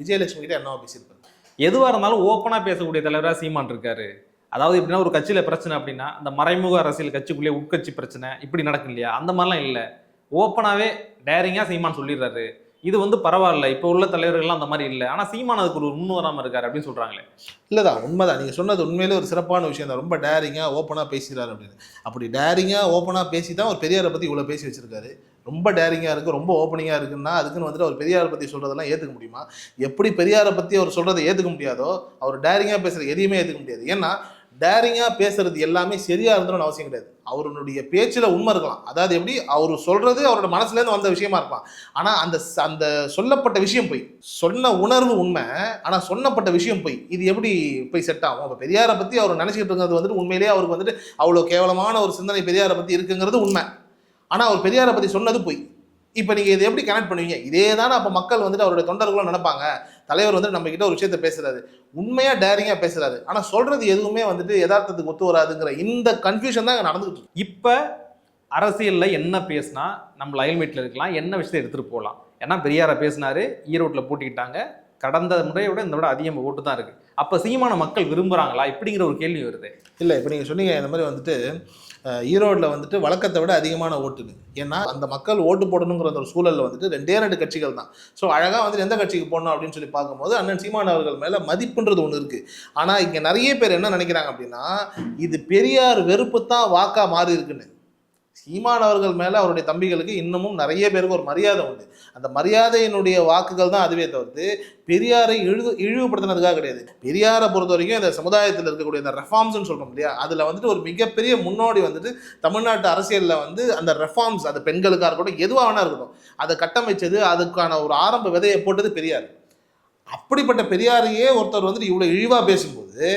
விஜயலட்சுமி கிட்ட என்னவா பேசியிருப்பாரு? எதுவாக இருந்தாலும் ஓப்பனாக பேசக்கூடிய தலைவராக சீமான் இருக்காரு. அதாவது எப்படின்னா ஒரு கட்சியில் பிரச்சனை அப்படின்னா அந்த மறைமுக அரசியல் கட்சிக்குள்ளேயே உட்கட்சி பிரச்சனை இப்படி நடக்கும் இல்லையா? அந்த மாதிரிலாம் இல்லை. ஓப்பனாகவே டேரிங்காக சீமான் சொல்லிடுறாரு. இது வந்து பரவாயில்ல. இப்போ உள்ள தலைவர்கள்லாம் அந்த மாதிரி இல்லை. ஆனால் சீமான் அதுக்கு ஒரு முன் இருக்காரு அப்படின்னு சொல்றாங்களே. இல்லைதான் உண்மைதான். நீங்கள் சொன்னது உண்மையிலே ஒரு சிறப்பான விஷயம் தான். ரொம்ப டேரிங்காக ஓப்பனாக பேசுகிறாரு அப்படின்னு. அப்படி டேரிங்காக ஓப்பனாக பேசி தான் ஒரு பெரியாரை பற்றி இவ்வளோ பேசி வச்சிருக்காரு. ரொம்ப டேரிங்காக இருக்குது ரொம்ப ஓப்பனிங்காக இருக்குன்னா அதுக்குன்னு வந்துட்டு அவர் பெரியாரை பற்றி சொல்கிறதெல்லாம் ஏற்றுக்க முடியுமா? எப்படி பெரியாரை பற்றி அவர் சொல்கிறத ஏற்றுக்க முடியாதோ அவர் டேரிங்காக பேசுகிற எதையுமே ஏற்றுக்க முடியாது. ஏன்னா டேரிங்காக பேசுறது எல்லாமே சரியாக இருந்தணும்னு அவசியம் கிடையாது. அவருடைய பேச்சில் உண்மை இருக்கலாம். அதாவது எப்படி? அவர் சொல்கிறது அவரோட மனசுலேருந்து வந்த விஷயமா இருக்கலாம். ஆனால் அந்த அந்த சொல்லப்பட்ட விஷயம் போய் சொன்ன உணர்வு உண்மை ஆனால் சொன்னப்பட்ட விஷயம் போய் இது எப்படி போய் செட் ஆகும்? அப்போ பெரியாரை பற்றி அவர் நினச்சிக்கிட்டு இருக்கிறது வந்துட்டு உண்மையிலேயே அவருக்கு வந்துட்டு அவ்வளோ கேவலமான ஒரு சிந்தனை பெரியாரை பற்றி இருக்குங்கிறது உண்மை. ஆனால் அவர் பெரியாரை பற்றி சொன்னது போய் இப்போ நீங்கள் இதை எப்படி கனெக்ட் பண்ணுவீங்க? இதே தானே அப்போ மக்கள் வந்துட்டு அவருடைய தொண்டர்களும் நினைப்பாங்க. தலைவர் வந்து நம்ம கிட்ட ஒரு விஷயத்த பேசுறாரு. உண்மையாக டேரிங்காக பேசுறாரு. ஆனால் சொல்றது எதுவுமே வந்துட்டு யதார்த்தத்துக்கு ஒத்து வராதுங்கிற இந்த கன்ஃபியூஷன் தான் நடந்துகிட்டு இருக்கு. இப்ப அரசியல்ல என்ன பேசினா நம்ம அயல்மேட்டில் இருக்கலாம் என்ன விஷயத்தை எடுத்துட்டு போகலாம் ஏன்னா பெரியார பேசினாரு ஈரோட்ல போட்டிக்கிட்டாங்க. கடந்த முறையை விட இந்த விட அதிகம் ஓட்டு தான் இருக்கு. அப்ப சீமான மக்கள் விரும்புறாங்களா? இப்படிங்கிற ஒரு கேள்வி வருது. இல்லை இப்போ நீங்கள் சொன்னீங்க இந்த மாதிரி வந்துட்டு ஈரோடில் வந்துட்டு வழக்கத்தை விட அதிகமான ஓட்டுது ஏன்னா அந்த மக்கள் ஓட்டு போடணுங்கிற அந்த ஒரு சூழலில் வந்துட்டு ரெண்டே ரெண்டு கட்சிகள் தான். ஸோ அழகாக வந்துட்டு எந்த கட்சிக்கு போடணும் அப்படின்னு சொல்லி பார்க்கும்போது அண்ணன் சீமான் அவர்கள் மேலே மதிப்புன்றது ஒன்று இருக்குது ஆனால் இங்கே நிறைய பேர் என்ன நினைக்கிறாங்க அப்படின்னா இது பெரியார் வெறுப்பு தான் வாக்காக மாறி இருக்குன்னு. சீமான் அவர்கள் மேலே அவருடைய தம்பிகளுக்கு இன்னமும் நிறைய பேருக்கு ஒரு மரியாதை உண்டு. அந்த மரியாதையினுடைய வாக்குகள் தான் அதுவே தவிர்த்து பெரியாரை இழிவு இழிவுபடுத்தினதுக்காக கிடையாது. பெரியாரை பொறுத்த வரைக்கும் இந்த சமுதாயத்தில் இருக்கக்கூடிய இந்த ரெஃபார்ம்ஸ்னு சொல்கிறோம் இல்லையா அதில் வந்துட்டு ஒரு மிகப்பெரிய முன்னோடி வந்துட்டு தமிழ்நாட்டு அரசியலில் வந்து அந்த ரெஃபார்ம்ஸ் அது பெண்களுக்காக இருக்கட்டும் எதுவாக வேணா இருக்கட்டும் அதை கட்டமைச்சது அதுக்கான ஒரு ஆரம்ப விதையை போட்டது பெரியார். அப்படிப்பட்ட பெரியாரையே ஒருத்தர் வந்துட்டு இவ்வளோ இழிவாக பேசும்போது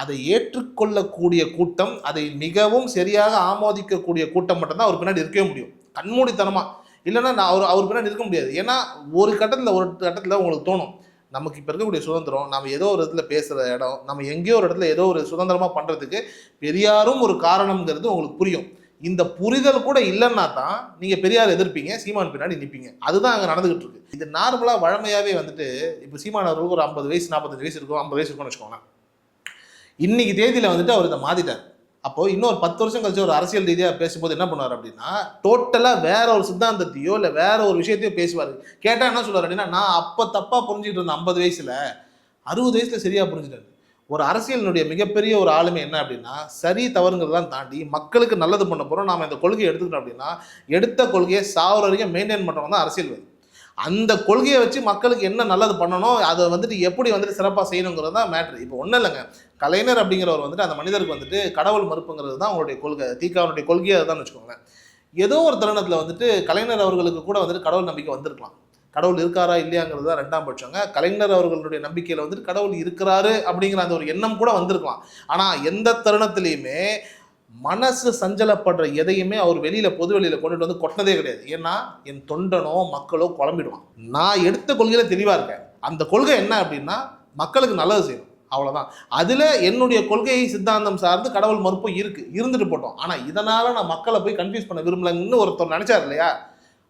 அதை ஏற்றுக்கொள்ளக்கூடிய கூட்டம் அதை மிகவும் சரியாக ஆமோதிக்கக்கூடிய கூட்டம் மட்டும்தான் அவர் பின்னாடி இருக்கவே முடியும். கண்மூடித்தனமாக இல்லைன்னா நான் அவர் அவர் பின்னாடி இருக்க முடியாது. ஏன்னா ஒரு கட்டத்தில் ஒரு கட்டத்தில் உங்களுக்கு தோணும். நமக்கு இப்போ இருக்கக்கூடிய சுதந்திரம் நம்ம ஏதோ ஒரு இடத்துல பேசுகிற இடம் நம்ம எங்கேயோ ஒரு இடத்துல ஏதோ ஒரு சுதந்திரமாக பண்ணுறதுக்கு பெரியாரும் ஒரு காரணம்ங்கிறது உங்களுக்கு புரியும். இந்த புரிதல் கூட இல்லைன்னா தான் நீங்கள் பெரியார் எதிர்ப்பீங்க சீமான் பின்னாடி நிற்பீங்க அதுதான் அங்கே நடந்துகிட்டு இருக்கு. இது நார்மலாக வழமையாகவே வந்துட்டு இப்போ சீமான் அவர்களுக்கு ஒரு ஐம்பது வயசு நாற்பத்தஞ்சு வயசு இருக்கும் ஐம்பது வயசு இருக்கும்னு வச்சுக்கோங்களேன். இன்னைக்கு தேதியில் வந்துட்டு அவர் இதை மாத்திட்டார். அப்போ இன்னொரு பத்து வருஷம் கழிச்சு ஒரு அரசியல் ரீதியாக பேசும்போது என்ன பண்ணுவார் அப்படின்னா டோட்டலாக வேற ஒரு சித்தாந்தத்தையோ இல்லை வேற ஒரு விஷயத்தையோ பேசுவார். கேட்டால் என்ன சொல்லுவார் அப்படின்னா நான் அப்போ தப்பாக புரிஞ்சுக்கிட்டு இருந்தேன் ஐம்பது வயசில் அறுபது வயசில் சரியாக புரிஞ்சுட்டாரு. ஒரு அரசியலினுடைய மிகப்பெரிய ஒரு ஆளுமை என்ன அப்படின்னா சரி தவறுங்கிறதெல்லாம் தாண்டி மக்களுக்கு நல்லது பண்ண போகிறோம் நாம் இந்த கொள்கையை எடுத்துக்கிட்டோம் அப்படின்னா எடுத்த கொள்கையை சாவர வரைக்கும் மெயின்டைன் பண்ணுறவங்க தான் அரசியல்வாதி. அந்த கொள்கையை வச்சு மக்களுக்கு என்ன நல்லது பண்ணணும் அதை வந்துட்டு எப்படி வந்துட்டு சிறப்பாக செய்யணுங்கிறது தான் மேட்ரு இப்போ ஒன்றும் இல்லைங்க. கலைஞர் அப்படிங்கிறவர் வந்துட்டு அந்த மனிதருக்கு வந்துட்டு கடவுள் மறுப்புங்கிறது தான் அவங்களுடைய கொள்கை தீக்காவனுடைய கொள்கையை தான் வச்சுக்கோங்களேன். ஏதோ ஒரு தருணத்தில் வந்துட்டு கலைஞர் அவர்களுக்கு கூட வந்துட்டு கடவுள் நம்பிக்கை வந்திருக்கலாம். கடவுள் இருக்காரா இல்லையாங்கிறது தான் ரெண்டாம் பட்சங்க. கலைஞர் அவர்களுடைய நம்பிக்கையில் வந்துட்டு கடவுள் இருக்கிறாரு அப்படிங்கிற அந்த ஒரு எண்ணம் கூட வந்திருக்கலாம். ஆனால் எந்த தருணத்திலையுமே மனசு சஞ்சலப்படுற எதையுமே அவர் வெளியில் பொது வெளியில் கொண்டுட்டு வந்து கொட்டினதே கிடையாது. ஏன்னா என் தொண்டனோ மக்களோ குழம்பிடுவான். நான் எடுத்த கொள்கையில தெளிவாக இருக்கேன். அந்த கொள்கை என்ன அப்படின்னா மக்களுக்கு நல்லது செய்யணும் அவ்வளோதான் அதில் என்னுடைய கொள்கையை சித்தாந்தம் சார்ந்து கடவுள் மறுப்பும் இருக்குது இருந்துட்டு போட்டோம். ஆனால் இதனால் நான் மக்களை போய் கன்ஃபியூஸ் பண்ண விரும்பலன்னு ஒருத்தர் நினச்சார் இல்லையா?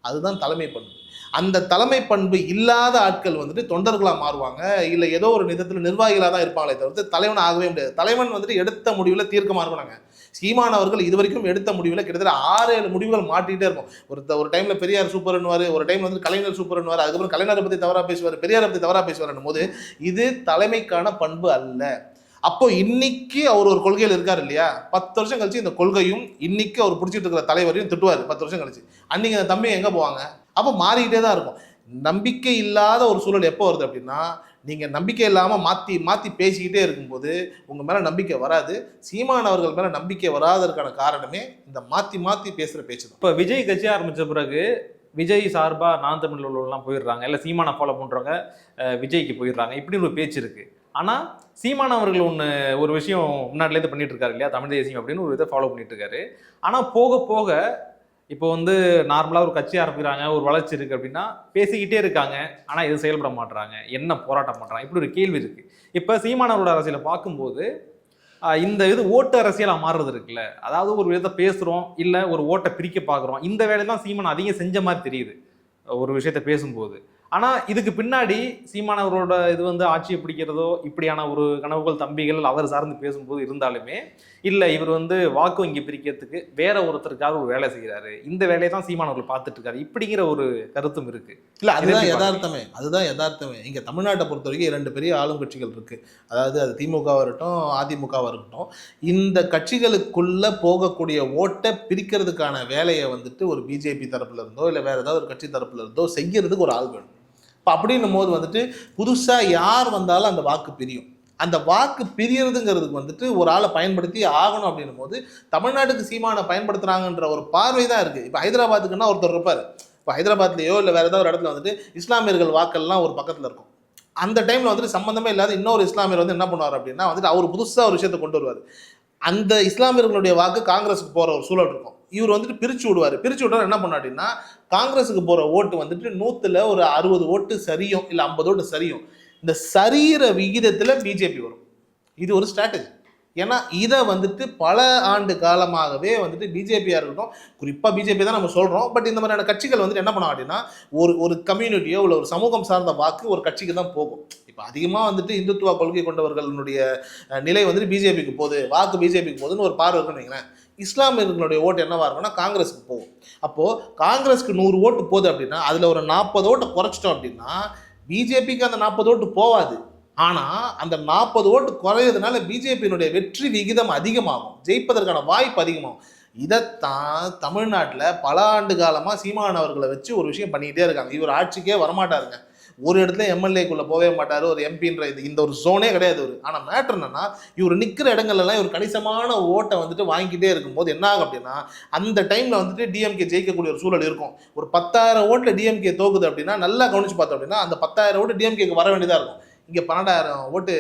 அதுதான் தலைமை பண்பு. அந்த தலைமை பண்பு இல்லாத ஆட்கள் வந்துட்டு தொண்டர்களாக மாறுவாங்க. இல்லை ஏதோ ஒரு நிதத்தில் நிர்வாகிகளாக தான் இருப்பாங்களே தவிர்த்து தலைவன் ஆகவே முடியாது. தலைவன் வந்துட்டு எடுத்த முடிவில் தீர்க்கமாக இருக்கணுங்க சீமான் அவர்கள் இது வரைக்கும் எடுத்த முடிவில் கிட்டத்தட்ட ஆறு ஏழு முடிவுகள் மாட்டிகிட்டே இருக்கும். ஒரு ஒரு டைமில் பெரியார் சூப்பர்னுவார் ஒரு டைம் வந்து கலைஞர் சூப்பர்னுவார் அதுக்கப்புறம் கலைஞரை பற்றி தவறாக பேசுவார் பெரியாரை பற்றி தவறாக பேசுவார் போது இது தலைமைக்கான பண்பு அல்ல. அப்போ இன்னைக்கு அவர் ஒரு கொள்கையில் இருக்கார் இல்லையா? பத்து வருஷம் கழிச்சு இந்த கொள்கையும் இன்னைக்கு அவர் பிடிச்சிட்டு இருக்கிற தலைவரையும் திட்டுவார் பத்து வருஷம் கழிச்சு. அன்னைக்கு அந்த தம்பி எங்கே போவாங்க? அப்போ மாறிக்கிட்டே தான் இருக்கும். நம்பிக்கை இல்லாத ஒரு சூழல் எப்போ வருது அப்படின்னா நீங்கள் நம்பிக்கை இல்லாமல் மாற்றி மாற்றி பேசிக்கிட்டே இருக்கும்போது உங்கள் மேலே நம்பிக்கை வராது. சீமான் அவர்கள் மேலே நம்பிக்கை வராததற்கான காரணமே இந்த மாற்றி மாற்றி பேசுகிற பேச்சு தான். இப்போ விஜய் கட்சி ஆரம்பித்த பிறகு விஜய் சார்பாக நான் தமிழ் உள்ளவங்கலாம் போயிடுறாங்க. இல்லை சீமானை ஃபாலோ பண்ணுறவங்க விஜய்க்கு போயிடுறாங்க. இப்படின்னு ஒரு பேச்சு இருக்குது ஆனால் சீமான் அவர்கள் ஒன்று ஒரு விஷயம் முன்னாடிலேருந்து பண்ணிட்டு இருக்காரு இல்லையா? தமிழ் தேசியம் அப்படின்னு ஒரு இதை ஃபாலோ பண்ணிட்டு இருக்காரு. ஆனால் போக போக இப்போ வந்து நார்மலாக ஒரு கட்சி ஆரம்பிக்கிறாங்க ஒரு வளர்ச்சி இருக்குது அப்படின்னா பேசிக்கிட்டே இருக்காங்க. ஆனால் எதுவும் செயல்பட மாட்றாங்க. என்ன போராட்டம் பண்ணுறாங்க இப்படி ஒரு கேள்வி இருக்குது இப்போ சீமானவரோட அரசியலை பார்க்கும்போது இந்த இது ஓட்டு அரசியலாக மாறுறது இருக்குல்ல. அதாவது ஒரு விதத்தை பேசுகிறோம் இல்லை ஒரு ஓட்டை பிரிக்க பார்க்குறோம். இந்த வேலை தான் சீமான் அதிகம் செஞ்ச மாதிரி தெரியுது. ஒரு விஷயத்த பேசும்போது. ஆனால் இதுக்கு பின்னாடி சீமானவரோட இது வந்து ஆட்சியை பிடிக்கிறதோ இப்படியான ஒரு கனவுகள் தம்பிகள் அவர் சார்ந்து பேசும்போது இருந்தாலுமே இல்லை இவர் வந்து வாக்கு வங்கி பிரிக்கிறதுக்கு வேற ஒருத்தருக்காக ஒரு வேலை செய்கிறாரு இந்த வேலையை தான் சீமானவர்கள் பார்த்துட்டு இருக்காரு. இப்படிங்கிற ஒரு கருத்தும் இருக்கு. இல்லை அதுதான் யதார்த்தமே. அதுதான் யதார்த்தமே. இங்கே தமிழ்நாட்டை பொறுத்த வரைக்கும் இரண்டு பெரிய ஆளும் கட்சிகள் இருக்கு. அதாவது அது திமுகவாக இருக்கட்டும் அதிமுகவாக இருக்கட்டும். இந்த கட்சிகளுக்குள்ள போகக்கூடிய ஓட்டை பிரிக்கிறதுக்கான வேலையை வந்துட்டு ஒரு பிஜேபி தரப்புல இருந்தோ இல்லை வேற ஏதாவது ஒரு கட்சி தரப்புல இருந்தோ செய்யறதுக்கு ஒரு ஆள் வேணும். இப்போ அப்படின்னும் போது வந்துட்டு புதுசாக யார் வந்தாலும் அந்த வாக்கு பிரியும். அந்த வாக்கு பிரியறதுங்கிறதுக்கு வந்துட்டு ஒரு ஆளை பயன்படுத்தி ஆகணும் அப்படின்னும் போது தமிழ்நாட்டுக்கு சீமானை பயன்படுத்துறாங்கன்ற ஒரு பார்வை தான் இருக்குது இப்போ ஹைதராபாத்துக்குன்னா ஒருத்தர் இருப்பார். இப்போ ஹைதராபாத்லேயோ இல்லை வேறு ஏதாவது ஒரு இடத்துல வந்துட்டு இஸ்லாமியர்கள் வாக்கெல்லாம் ஒரு பக்கத்தில் இருக்கும். அந்த டைமில் வந்துட்டு சம்மந்தமே இல்லாத இன்னொரு இஸ்லாமியர் வந்து என்ன பண்ணுவார் அப்படின்னா வந்துட்டு அவர் புதுசாக ஒரு விஷயத்தை கொண்டு வருவார். அந்த இஸ்லாமியர்களுடைய வாக்கு காங்கிரஸுக்கு போகிற ஒரு சூழல் இருக்கும். இவர் வந்துட்டு பிரித்து விடுவார். பிரித்து விட்டார் என்ன பண்ணார் அப்படின்னா காங்கிரஸுக்கு போகிற ஓட்டு வந்துட்டு நூற்றில் ஒரு அறுபது ஓட்டு சரியும் இல்லை ஐம்பது ஓட்டு சரியும். இந்த சரீர விகிதத்தில் பிஜேபி வரும். இது ஒரு ஸ்ட்ராட்டஜி ஏன்னா இதை வந்துட்டு பல ஆண்டு காலமாகவே வந்துட்டு பிஜேபியாக இருக்கட்டும் குறிப்பாக பிஜேபி தான் நம்ம சொல்கிறோம் பட் இந்த மாதிரியான கட்சிகள் வந்துட்டு என்ன பண்ணோம் அப்படின்னா ஒரு ஒரு கம்யூனிட்டியோ இல்லை ஒரு சமூகம் சார்ந்த வாக்கு ஒரு கட்சிக்கு தான் போகும். இப்போ அதிகமாக வந்துட்டு இந்துத்துவ கொள்கை கொண்டவர்களுடைய நிலை வந்துட்டு பிஜேபிக்கு போகுது. வாக்கு பிஜேபிக்கு போகுதுன்னு ஒரு பார்வை இருக்குன்னு வைங்களேன். இஸ்லாமியர்களுடைய ஓட்டு என்னவாக இருக்கும்னா காங்கிரஸுக்கு போகும். அப்போது காங்கிரஸுக்கு நூறு ஓட்டு போகுது அப்படின்னா அதில் ஒரு நாற்பது ஓட்டை குறைச்சிட்டோம் அப்படின்னா பிஜேபிக்கு அந்த நாற்பது ஓட்டு போகாது ஆனால் அந்த நாற்பது ஓட்டு குறையிறதுனால பிஜேபியினுடைய வெற்றி விகிதம் அதிகமாகும். ஜெயிப்பதற்கான வாய்ப்பு அதிகமாகும். இதைத்தான் தமிழ்நாட்டில் பல ஆண்டு காலமாக சீமான் அவர்களை வச்சு ஒரு விஷயம் பண்ணிக்கிட்டே இருக்காங்க. இவர் ஆட்சிக்கே வரமாட்டாருங்க. ஒரு இடத்துல எம்எல்ஏக்குள்ளே போகவே மாட்டார். ஒரு எம்பின்ற இது இந்த ஒரு ஜோனே கிடையாது இவர் ஆனால் மேட்ரு என்னன்னா இவர் நிற்கிற இடங்கள்லாம் இவர் கணிசமான ஓட்டை வந்துட்டு வாங்கிக்கிட்டே இருக்கும்போது என்ன ஆகும் அப்படின்னா அந்த டைமில் வந்துட்டு டிஎம்கே ஜெயிக்கக்கூடிய ஒரு சூழல் இருக்கும். ஒரு பத்தாயிரம் ஓட்டில் டிஎம்கே தோக்குது அப்படின்னா நல்லா கவனிச்சு பார்த்தோம் அப்படின்னா அந்த பத்தாயிரம் ஓட்டு டிஎம்கேக்கு வர வேண்டியதாக இருக்கும். இங்க பன்னெண்டாயிரம் ஓட்டு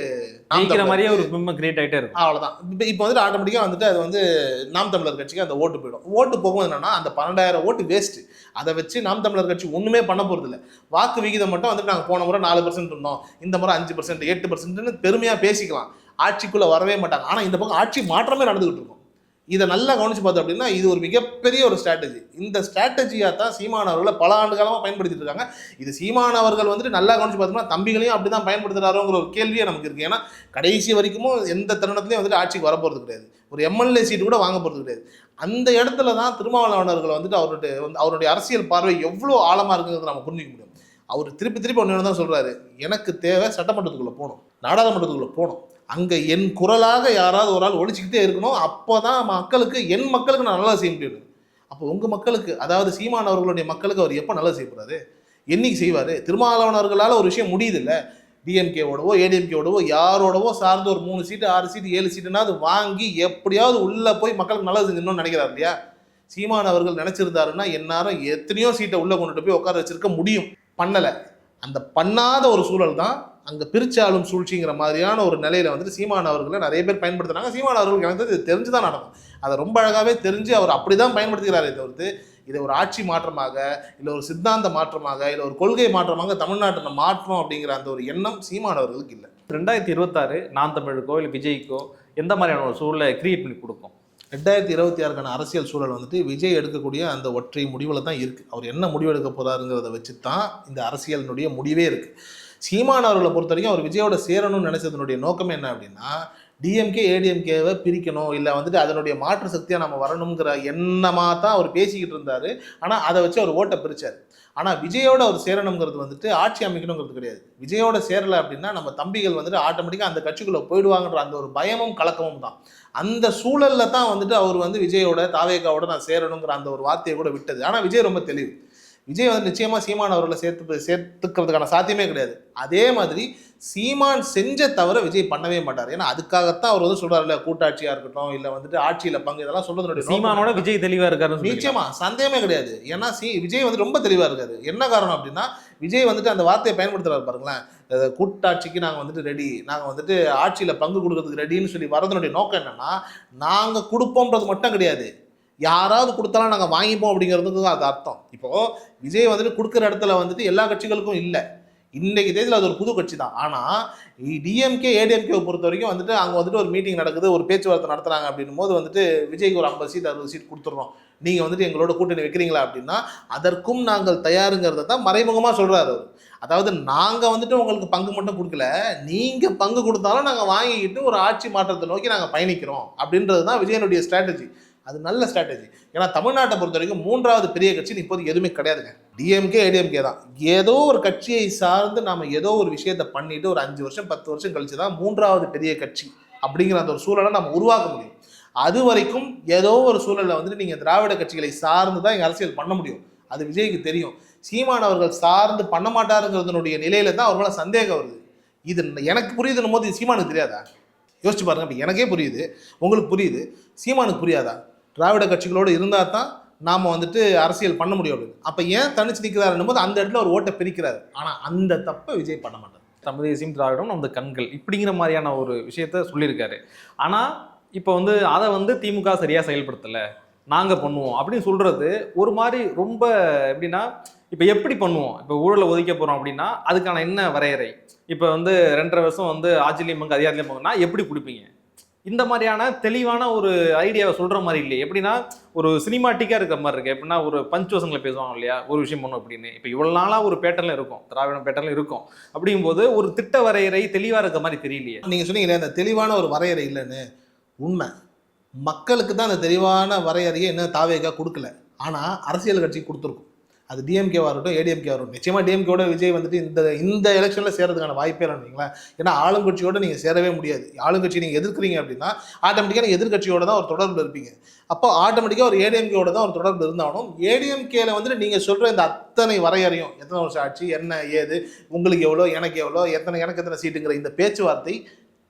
நாம் ஜெயிக்கிற மாதிரியே ஒரு பிம்பம் கிரியேட் ஆயிட்டே இருக்கும். அவ்வளவுதான். இப்போ இப்போ வந்துட்டு ஆட்டோமேட்டிக்காக வந்துட்டு அது வந்து நாம் தமிழர் கட்சிக்கு அந்த ஓட்டு போயிடும். ஓட்டு போகும்போது என்னன்னா அந்த பன்னெண்டாயிரம் ஓட்டு வேஸ்ட் அதை வச்சு நாம் தமிழர் கட்சி ஒண்ணுமே பண்ண போறது இல்ல. வாக்கு விகிதம் மட்டும் வந்துட்டு நாங்கள் போன முறை நாலு பர்சன்ட் இருந்தோம். இந்த முறை அஞ்சு பர்சன்ட் எட்டு பர்சன்ட்னு பெருமையா பேசிக்கலாம். ஆட்சிக்குள்ள வரவே மாட்டாங்க. ஆனா இந்த பக்கம் ஆட்சி மாற்றமே நடந்துகிட்டு இருக்கும். இதை நல்லா கவனிச்சு பார்த்தோம் அப்படின்னா இது ஒரு மிகப்பெரிய ஒரு ஸ்ட்ராட்டஜி இந்த ஸ்ட்ராட்டஜியாக தான் சீமானவர்களை பல ஆண்டு காலமாக பயன்படுத்திட்டு இருக்காங்க. இது சீமானவர்கள் வந்துட்டு நல்லா கவனிச்சு பார்த்தோம்னா தம்பிகளையும் அப்படி தான் பயன்படுத்துகிறாரோங்கிற ஒரு கேள்வியே நமக்கு இருக்குது ஏன்னா கடைசி வரைக்கும் எந்த தருணத்துலையும் வந்துட்டு ஆட்சிக்கு வரப்போகிறது கிடையாது. ஒரு எம்எல்ஏ சீட்டு கூட வாங்க போகிறது கிடையாது. அந்த இடத்துல தான் திருமாவளவனர்கள் வந்துட்டு அவருடைய வந்து அவருடைய அரசியல் பார்வை எவ்வளோ ஆழமாக இருக்குங்கிறத நம்ம புரிஞ்சிக்க முடியும். அவர் திருப்பி திருப்பி ஒன்று தான் சொல்கிறாரு எனக்கு தேவை சட்டமன்றத்துக்குள்ளே போகணும். நாடாளுமன்றத்துக்குள்ளே போகணும். அங்கே என் குரலாக யாராவது ஒரு ஆள் ஒழிச்சிக்கிட்டே இருக்கணும் அப்போ தான் மக்களுக்கு என் மக்களுக்கு நான் நல்லா செய்ய முடியும். அப்போ உங்கள் மக்களுக்கு அதாவது சீமான் அவர்களுடைய மக்களுக்கு அவர் எப்போ நல்லா செய்யப்படுறாரு என்னைக்கு செய்வார்? திருமாவளவனவர்களால் ஒரு விஷயம் முடியுது இல்லை டிஎம்கேவோடவோ ஏடிஎம்கேவோடவோ யாரோடவோ சார்ந்த ஒரு மூணு சீட்டு ஆறு சீட்டு ஏழு சீட்டுனாவது வாங்கி எப்படியாவது உள்ளே போய் மக்களுக்கு நல்லது செஞ்சணும்னு நினைக்கிறார் இல்லையா? சீமான் அவர்கள் நினச்சிருந்தாருன்னா எந்நேரம் எத்தனையோ சீட்டை உள்ளே கொண்டுட்டு போய் உட்கார வச்சிருக்க முடியும். பண்ணலை. அந்த பண்ணாத ஒரு சூழல் தான் அங்கே பிரிச்சாலும் சூழ்ச்சிங்கிற மாதிரியான ஒரு நிலையில வந்துட்டு சீமான் அவர்களை நிறைய பேர் பயன்படுத்துறாங்க. சீமான் அவர்களுக்கு எனக்கு இது தெரிஞ்சு தான் நடக்கும். அதை ரொம்ப அழகாகவே தெரிஞ்சு அவர் அப்படி தான் பயன்படுத்துகிறாரே தவிர்த்து இதை ஒரு ஆட்சி மாற்றமாக இல்லை ஒரு சித்தாந்த மாற்றமாக இல்லை ஒரு கொள்கை மாற்றமாக தமிழ்நாட்டில் மாற்றம் அப்படிங்கிற அந்த ஒரு எண்ணம் சீமான் அவர்களுக்கு இல்லை. ரெண்டாயிரத்தி இருபத்தாறு நான் தமிழுக்கோ இல்லை விஜய்க்கோ எந்த மாதிரியான ஒரு சூழலை கிரியேட் பண்ணி கொடுக்கும்? ரெண்டாயிரத்தி இருபத்தி ஆறுக்கான அரசியல் சூழல் வந்துட்டு விஜய் எடுக்கக்கூடிய அந்த ஒற்றை முடிவில் தான் இருக்குது அவர் என்ன முடிவு எடுக்க போறாருங்கிறத வச்சு தான் இந்த அரசியலினுடைய முடிவே இருக்குது சீமான் அவர்களை பொறுத்த வரைக்கும் அவர் விஜயோட சேரணும்னு நினைச்சதனுடைய நோக்கம் என்ன அப்படின்னா டிஎம்கே ஏடிஎம்கேவை பிரிக்கணும். இல்லை வந்துட்டு அதனுடைய மாற்று சக்தியாக நம்ம வரணுங்கிற எண்ணமாக தான் அவர் பேசிக்கிட்டு இருந்தார். ஆனால் அதை வச்சு அவர் ஓட்டை பிரித்தார் ஆனால் விஜயோட அவர் சேரணுங்கிறது வந்துட்டு ஆட்சி அமைக்கணுங்கிறது கிடையாது. விஜயோட சேரலை அப்படின்னா நம்ம தம்பிகள் வந்துட்டு ஆட்டோமேட்டிக்காக அந்த கட்சிக்குள்ளே போயிடுவாங்கன்ற அந்த ஒரு பயமும் கலக்கமும் தான். அந்த சூழலில் தான் வந்துட்டு அவர் வந்து விஜயோட தாவேகாவோட நான் சேரணுங்கிற அந்த ஒரு வார்த்தையை கூட விட்டது. ஆனால் விஜய் ரொம்ப தெளிவு. விஜய் வந்து நிச்சயமா சீமான் அவர்களை சேர்த்து சேர்த்துக்கிறதுக்கான சாத்தியமே கிடையாது. அதே மாதிரி சீமான் செஞ்ச தவிர விஜய் பண்ணவே மாட்டார். ஏன்னா அதுக்காகத்தான் அவர் வந்து சொல்றாருல்ல கூட்டாட்சியா இருக்கட்டும் இல்ல வந்துட்டு ஆட்சியில பங்கு இதெல்லாம் நோக்கம் சீமானோட விஜய் தெளிவா இருக்காருன்னு சொல்லிக்கலாம். நிச்சயமா சந்தேகமே கிடையாது. ஏன்னா சி விஜய் வந்து ரொம்ப தெளிவா இருக்காரு. என்ன காரணம் அப்படின்னா விஜய் வந்துட்டு அந்த வார்த்தையை பயன்படுத்துறாரு பாருங்களேன். கூட்டாட்சிக்கு நாங்க வந்துட்டு ரெடி நாங்க வந்துட்டு ஆட்சியில பங்கு கொடுக்கறதுக்கு ரெடின்னு சொல்லி வரதனுடைய நோக்கம் என்னன்னா நாங்க கொடுப்போம்ன்றது மட்டும் கிடையாது. யாராவது கொடுத்தாலும் நாங்கள் வாங்கிப்போம் அப்படிங்கிறதுக்கு தான் அது அர்த்தம். இப்போது விஜய் வந்துட்டு கொடுக்குற இடத்துல வந்துட்டு எல்லா கட்சிகளுக்கும் இல்லை. இன்றைக்கு தேதியில் அது ஒரு புது கட்சி தான் ஆனால் டிஎம்கே ஏடிஎம்கேவை பொறுத்த வரைக்கும் வந்துட்டு அங்கே வந்துட்டு ஒரு மீட்டிங் நடக்குது ஒரு பேச்சுவார்த்தை நடத்துகிறாங்க அப்படின்னும் போது வந்துட்டு விஜய்க்கு ஒரு ஐம்பது சீட் அறுபது சீட் கொடுத்துட்றோம். நீங்கள் வந்துட்டு எங்களோட கூட்டணி வைக்கிறீங்களா அப்படின்னா அதற்கும் நாங்கள் தயாருங்கிறத தான் மறைமுகமாக சொல்கிறாரு அவர். அதாவது நாங்கள் வந்துட்டு உங்களுக்கு பங்கு மட்டும் கொடுக்கல நீங்கள் பங்கு கொடுத்தாலும் நாங்கள் வாங்கிக்கிட்டு ஒரு ஆட்சி மாற்றத்தை நோக்கி நாங்கள் பயணிக்கிறோம் அப்படின்றது தான் விஜயனுடைய ஸ்ட்ராட்டஜி அது நல்ல ஸ்ட்ராட்டஜி ஏன்னா தமிழ்நாட்டை பொறுத்த வரைக்கும் மூன்றாவது பெரிய கட்சி இப்போது எதுவுமே கிடையாதுங்க. டிஎம்கே ஏடிஎம்கே தான். ஏதோ ஒரு கட்சியை சார்ந்து நாம் ஏதோ ஒரு விஷயத்தை பண்ணிட்டு ஒரு அஞ்சு வருஷம் பத்து வருஷம் கழிச்சு தான் மூன்றாவது பெரிய கட்சி அப்படிங்கிற அந்த ஒரு சூழலை நம்ம உருவாக்க முடியும். அது வரைக்கும் ஏதோ ஒரு சூழலில் வந்துட்டு நீங்கள் திராவிட கட்சிகளை சார்ந்து தான் இங்கே அரசியல் பண்ண முடியும். அது விஜய்க்கு தெரியும். சீமான் அவர்கள் சார்ந்து பண்ண மாட்டாருங்கிறதுனுடைய நிலையில தான் அவர் சந்தேகம் வருது. இது எனக்கு புரியுதுன்னும் போது சீமானுக்கு தெரியாதா? யோசிச்சு பாருங்க இப்போ எனக்கே புரியுது. உங்களுக்கு புரியுது. சீமானுக்கு புரியாதா? திராவிட கட்சிகளோடு இருந்தால் தான் நாம் வந்துட்டு அரசியல் பண்ண முடியும் அப்படின்னு. அப்போ ஏன் தனிச்சு நிற்கிறாருன்னும் போது அந்த இடத்துல ஒரு ஓட்டை பிரிக்கிறாரு. ஆனால் அந்த தப்பை விஜய் பண்ண மாட்டார். தமிழ் தேசியம் திராவிடம் நமது கண்கள். இப்படிங்கிற மாதிரியான ஒரு விஷயத்த சொல்லியிருக்காரு. ஆனால் இப்போ வந்து அதை வந்து திமுக சரியாக செயல்படுத்தலை. நாங்கள் பண்ணுவோம் அப்படின்னு சொல்கிறது ஒரு மாதிரி ரொம்ப எப்படின்னா இப்போ எப்படி பண்ணுவோம்? இப்போ ஊழலை ஒதுக்க போகிறோம் அப்படின்னா அதுக்கான என்ன வரையறை? இப்போ வந்து ரெண்டரை வருஷம் வந்து ஆட்சியிலையும் பங்கு அதிகாரத்திலையும் பங்குனா எப்படி கொடுப்பீங்க? இந்த மாதிரியான தெளிவான ஒரு ஐடியாவை சொல்கிற மாதிரி இல்லையே. எப்படின்னா ஒரு சினிமாட்டிக்காக இருக்கிற மாதிரி இருக்கு. எப்படின்னா ஒரு பஞ்சுவசங்களை பேசுவாங்க இல்லையா? ஒரு விஷயம் பண்ணும் அப்படின்னு. இப்போ இவ்வளோ நாளாக ஒரு பேட்டர்ல இருக்கும். திராவிடம் பேட்டர்ல இருக்கும். அப்படிங்கும்போது ஒரு திட்ட வரையறை தெளிவாக இருக்க மாதிரி தெரியலையே. நீங்கள் சொன்னீங்களே அந்த தெளிவான ஒரு வரையறை இல்லைன்னு. உண்மை. மக்களுக்கு தான் அந்த தெளிவான வரையறையை இன்னும் தாவேகா கொடுக்கல. ஆனால் அரசியல் கட்சி கொடுத்துருக்கும். அது டிஎம்கேவாக இருக்கட்டும் ஏடிஎம்கேவாக இருக்கட்டும். நிச்சயமாக டிஎம்கேவோட விஜய் வந்துட்டு இந்த இந்த எலெக்ஷனில் சேரதுக்கான வாய்ப்பே இல்லைன்னு ஏன்னா ஆளுங்கட்சியோட நீங்கள் சேரவே முடியாது. ஆளுங்கட்சி நீங்கள் எதிர்க்கிறீங்க அப்படின்னா ஆட்டோமேட்டிக்காக நீங்கள் எதிர்கட்சியோட தான் ஒரு தொடர்பில் இருப்பீங்க. அப்போ ஆட்டோமேட்டிக்காக ஒரு ஏடிஎம்கேவோட தான் ஒரு தொடர்பு இருந்தாலும் ஏடிஎம்கேல வந்துட்டு நீங்கள் சொல்கிற இந்த அத்தனை வரையறையும் எத்தனை வருஷம் ஆட்சி என்ன ஏது உங்களுக்கு எவ்வளோ எனக்கு எவ்வளோ எத்தனை எனக்கு எத்தனை சீட்டுங்கிற இந்த பேச்சுவார்த்தை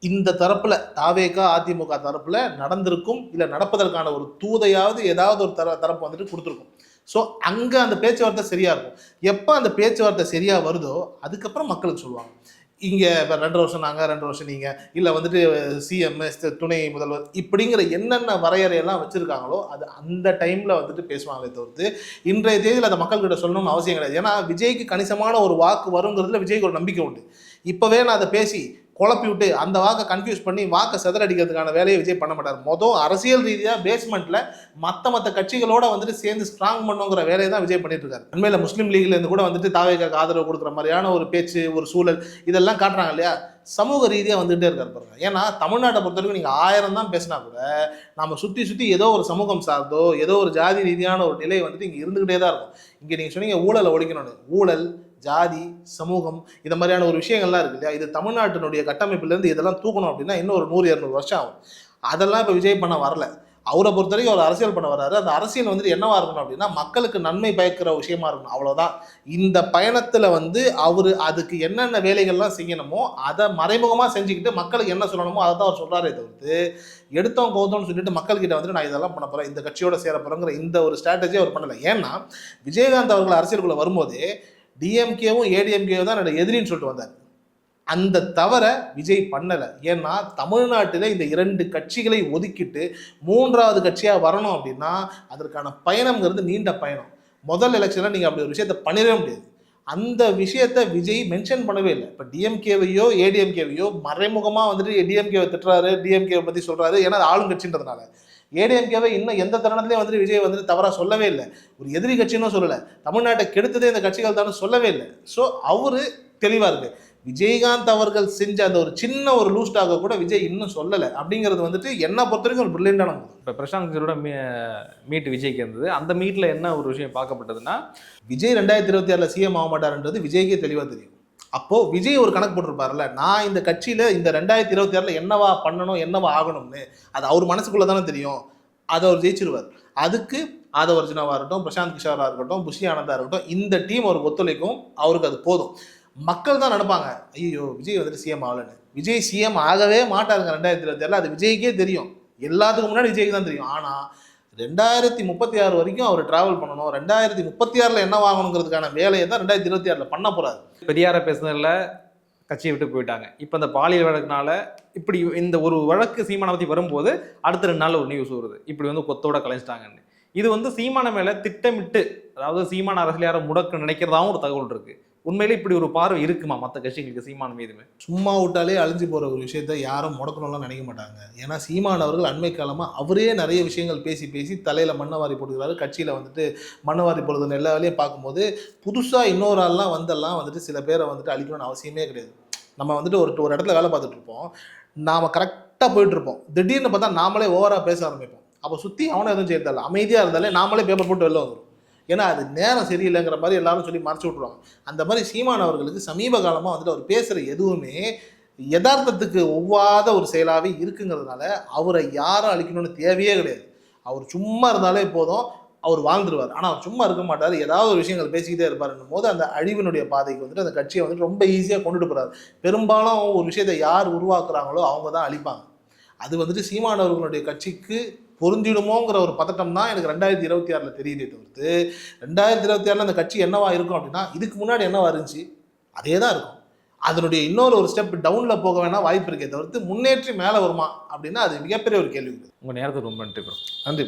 இந்த தரப்பில் தாவேகா அதிமுக தரப்பில் நடந்திருக்கும் இல்லை நடப்பதற்கான ஒரு தூதையாவது ஏதாவது ஒரு தர தரப்பு வந்துட்டு கொடுத்துருக்கும். ஸோ அங்கே அந்த பேச்சுவார்த்தை சரியாக இருக்கும். எப்போ அந்த பேச்சுவார்த்தை சரியாக வருதோ அதுக்கப்புறம் மக்களுக்கு சொல்லுவாங்க. இங்கே இப்போ ரெண்டு வருஷம் நாங்கள் ரெண்டு வருஷம் நீங்கள் இல்லை வந்துட்டு சிஎம் துணை முதல்வர் இப்படிங்கிற என்னென்ன வரையறையெல்லாம் வச்சுருக்காங்களோ அது அந்த டைமில் வந்துட்டு பேசுவாங்களே தவிர்த்து இன்றைய தேதியில் அதை மக்கள்கிட்ட சொல்லணும்னு அவசியம் கிடையாது. ஏன்னா விஜய்க்கு கணிசமான ஒரு வாக்கு வருங்கிறதுல விஜய்க்கு ஒரு நம்பிக்கை உண்டு. இப்போவே நான் அதை பேசி குழப்பி விட்டு அந்த வாக்கை கன்ஃபியூஸ் பண்ணி வாக்கை செதறடிக்கிறதுக்கான வேலையை விஜய் பண்ண மாட்டார். மொதல் அரசியல் ரீதியாக பேஸ்மெண்ட்டில் மற்ற மற்ற கட்சிகளோட வந்துட்டு சேர்ந்து ஸ்ட்ராங் பண்ணுங்கிற வேலையை தான் விஜய் பண்ணிட்டு இருக்காரு. உண்மையில் முஸ்லீம் லீக்லேருந்து கூட வந்துட்டு தாவேக்காக்கு ஆதரவு கொடுக்குற மாதிரியான ஒரு பேச்சு ஒரு சூழல் இதெல்லாம் காட்டுறாங்க இல்லையா? சமூக ரீதியாக வந்துகிட்டே இருக்காரு பாருங்க. ஏன்னா தமிழ்நாட்டை பொறுத்த வரைக்கும் நீங்கள் ஆயிரம் தான் பேசினா கூட நம்ம சுற்றி சுற்றி ஏதோ ஒரு சமூகம் சார்ந்தோ ஏதோ ஒரு ஜாதி ரீதியான ஒரு நிலை வந்துட்டு இங்கே இருந்துகிட்டே தான் இருக்கும். இங்கே நீங்கள் சொன்னீங்க ஊழலை ஒழிக்கணும்னு. ஊழல் ஜாதி சமூகம் இந்த மாதிரியான ஒரு விஷயங்கள்லாம் இருக்கு இல்லையா? இது தமிழ்நாட்டினுடைய கட்டமைப்புலேருந்து இதெல்லாம் தூக்கணும் அப்படின்னா இன்னும் ஒரு நூறு இரநூறு வருஷம் ஆகும். அதெல்லாம் இப்போ விஜய் பண்ண வரல. அவரை பொறுத்த வரைக்கும் அவர் அரசியல் பண்ண வர்றாரு. அந்த அரசியல் வந்துட்டு என்னவா இருக்கணும் அப்படின்னா மக்களுக்கு நன்மை பயக்கிற விஷயமா இருக்கணும். அவ்வளோதான் இந்த பயணத்தில் வந்து அவர் அதுக்கு என்னென்ன வேலைகள்லாம் செய்யணுமோ அதை மறைமுகமாக செஞ்சுக்கிட்டு மக்களுக்கு என்ன சொல்லணுமோ அதை தான் அவர் சொல்கிறாரே தவிர்த்து எடுத்தோம் கௌதம்னு சொல்லிட்டு மக்கள்கிட்ட வந்துட்டு நான் இதெல்லாம் பண்ண போகிறேன் இந்த கட்சியோட சேர போகிறேங்கிற இந்த ஒரு ஸ்ட்ராட்டஜி அவர் பண்ணலை. ஏன்னா விஜயகாந்த் அவர்கள் அரசியலுக்குள்ளே வரும்போதே டிஎம்கேவும் ஏடிஎம்கேவும் தான் என்னோட எதிரின்னு சொல்லிட்டு வந்தார். அந்த தவறை விஜய் பண்ணலை. ஏன்னா தமிழ்நாட்டில் இந்த இரண்டு கட்சிகளை ஒதுக்கிட்டு மூன்றாவது கட்சியாக வரணும் அப்படின்னா அதற்கான பயணம்ங்கிறது நீண்ட பயணம். முதல் எலெக்ஷனில் நீங்கள் அப்படி ஒரு விஷயத்தை பண்ணிடவே முடியாது. அந்த விஷயத்தை விஜய் மென்ஷன் பண்ணவே இல்லை. இப்போ டிஎம்கேவையோ ஏடிஎம்கேவையோ மறைமுகமாக வந்துட்டு டிஎம்கேவை திட்டுறாரு டிஎம்கேவை பற்றி சொல்கிறாரு ஏன்னா அது ஆளுங்கட்சின்றதுனால. ஏடிஎம்கேவை இன்னும் எந்த தருணத்துலையும் வந்துட்டு விஜய் வந்துட்டு தவறாக சொல்லவே இல்லை. ஒரு எதிரி கட்சின்னு சொல்லலை. தமிழ்நாட்டை கெடுத்ததே இந்த கட்சிகள் தான் சொல்லவே இல்லை. ஸோ அவரு தெளிவாக இருக்கு. விஜயகாந்த் அவர்கள் செஞ்ச அந்த ஒரு சின்ன ஒரு லூஸ் டாக கூட விஜய் இன்னும் சொல்லலை. அப்படிங்கிறது வந்துட்டு என்ன பொறுத்த வரைக்கும் ஒரு பிரில்லியண்டான இப்போ பிரசாந்த் கிஷோரோட மீ மீட் விஜய்க்கு இருந்தது. அந்த மீட்டில் என்ன ஒரு விஷயம் பார்க்கப்பட்டதுன்னா விஜய் ரெண்டாயிரத்தி இருபத்தி ஆறில் சிஎம் ஆக மாட்டாருன்றது விஜய்க்கே தெளிவாக தெரியும். அப்போது விஜய் ஒரு கணக்கு போட்டிருப்பார்ல நான் இந்த கட்சியில் இந்த ரெண்டாயிரத்தி இருபத்தி ஆறில் என்னவா பண்ணணும் என்னவா ஆகணும்னு அது அவர் மனசுக்குள்ளே தானே தெரியும். அதை அவர் ஜெயிச்சிருவார். அதுக்கு ஆதவ அர்ஜுனாவாக இருக்கட்டும் பிரசாந்த் கிஷோராக இருக்கட்டும் புஷி ஆனந்தாக இருக்கட்டும் இந்த டீம் ஒரு ஒத்துழைக்கும் அவருக்கு அது போதும். மக்கள் தான் நினைப்பாங்க ஐயோ விஜய் வந்துட்டு சிஎம் ஆகலன்னு. விஜய் சிஎம் ஆகவே மாட்டாருங்க ரெண்டாயிரத்தி இருபத்தி ஆறில் அது விஜய்க்கே தெரியும். எல்லாத்துக்கும் முன்னாடி விஜய்க்கு தான் தெரியும். ஆனால் ரெண்டாயிரத்தி முப்பத்தி ஆறு வரைக்கும் அவர் டிராவல் பண்ணணும். ரெண்டாயிரத்தி முப்பத்தி ஆறில் என்ன வாங்கணுங்கிறதுக்கான வேலையை தான் ரெண்டாயிரத்தி இருபத்தி ஆறில் பண்ண போகிறாரு பெரியார பேசுனதில் கட்சியை விட்டு போயிட்டாங்க. இப்போ இந்த பாலியல் வழக்குனால இப்படி இந்த ஒரு வழக்கு சீமானை பற்றி வரும்போது அடுத்த ரெண்டு நாள் ஒரு நியூஸ் வருது. இப்படி வந்து கொத்தோட கலைஞ்சிட்டாங்கன்னு. இது வந்து சீமான மேலே திட்டமிட்டு அதாவது சீமான அரசியல் யாரை முடக்க நினைக்கிறதாவும் ஒரு தகவல் இருக்குது உண்மையிலே இப்படி ஒரு பார்வை இருக்குமா மற்ற கட்சிகளுக்கு சீமான் மீதுமே? சும்மா விட்டாலே அழிஞ்சு போற ஒரு விஷயத்த யாரும் முடக்கணும்லாம் நினைக்க மாட்டாங்க. ஏன்னா சீமான் அவர்கள் அண்மை காலமாக அவரே நிறைய விஷயங்கள் பேசி பேசி தலையில மண்ணை வாரி போட்டுக்கிறாரு. கட்சியில வந்துட்டு மண்ணவாரி போடுறதுன்னு எல்லா வேலையும் பார்க்கும்போது புதுசா இன்னொரு ஆள்லாம் வந்தெல்லாம் வந்துட்டு சில பேரை வந்துட்டு அழிக்கணும்னு அவசியமே கிடையாது. நம்ம வந்துட்டு ஒரு ஒரு இடத்துல வேலை பார்த்துட்டு இருப்போம். நாம கரெக்டாக போயிட்டு இருப்போம். திடீர்னு பார்த்தா நாமளே ஓவரா பேச ஆரம்பிப்போம். அப்போ சுற்றி அவனை எதுவும் செய்யறதில்ல. அமைதியாக இருந்தாலே நாமளே பேப்பர் போட்டு வெளில வந்துடும் ஏன்னா அது நேரம் சரியில்லைங்கிற மாதிரி எல்லாரும் சொல்லி மறைச்சு விட்ருவாங்க அந்த மாதிரி சீமான் அவர்களுக்கு சமீப காலமாக வந்துட்டு அவர் பேசுகிற எதுவுமே யதார்த்தத்துக்கு ஒவ்வாத ஒரு செயலாகவே இருக்குங்கிறதுனால அவரை யாரும் அழிக்கணும்னு தேவையே கிடையாது. அவர் சும்மா இருந்தாலே போதும் அவர் வாழ்ந்துருவார். ஆனால் அவர் சும்மா இருக்க மாட்டார். ஏதாவது ஒரு விஷயங்கள் பேசிக்கிட்டே இருப்பாருன்னும் போது அந்த அழிவினுடைய பாதைக்கு வந்துட்டு அந்த கட்சியை வந்துட்டு ரொம்ப ஈஸியாக கொண்டுட்டு போகிறார் பெரும்பாலும் ஒரு விஷயத்தை யார் உருவாக்குறாங்களோ அவங்க தான் அழிப்பாங்க. அது வந்துட்டு சீமானவர்களுடைய கட்சிக்கு பொருந்திடுமோங்கிற ஒரு பதட்டம் தான் எனக்கு ரெண்டாயிரத்தி இருபத்தி ஆறில் தெரியுதே தவிர்த்து ரெண்டாயிரத்தி இருபத்தி ஆறில் அந்த கட்சி என்னவா இருக்கும் அப்படின்னா இதுக்கு முன்னாடி என்னவா இருந்துச்சு அதே தான் இருக்கும் அதனுடைய இன்னொரு ஒரு ஸ்டெப் டவுனில் போக வேணா வாய்ப்பு இருக்கே தவிர்த்து முன்னேற்றி மேலே வருமா அப்படின்னா அது மிகப்பெரிய ஒரு கேள்வி உங்கள் நேரத்துக்கு ரொம்ப நன்றி. நன்றி.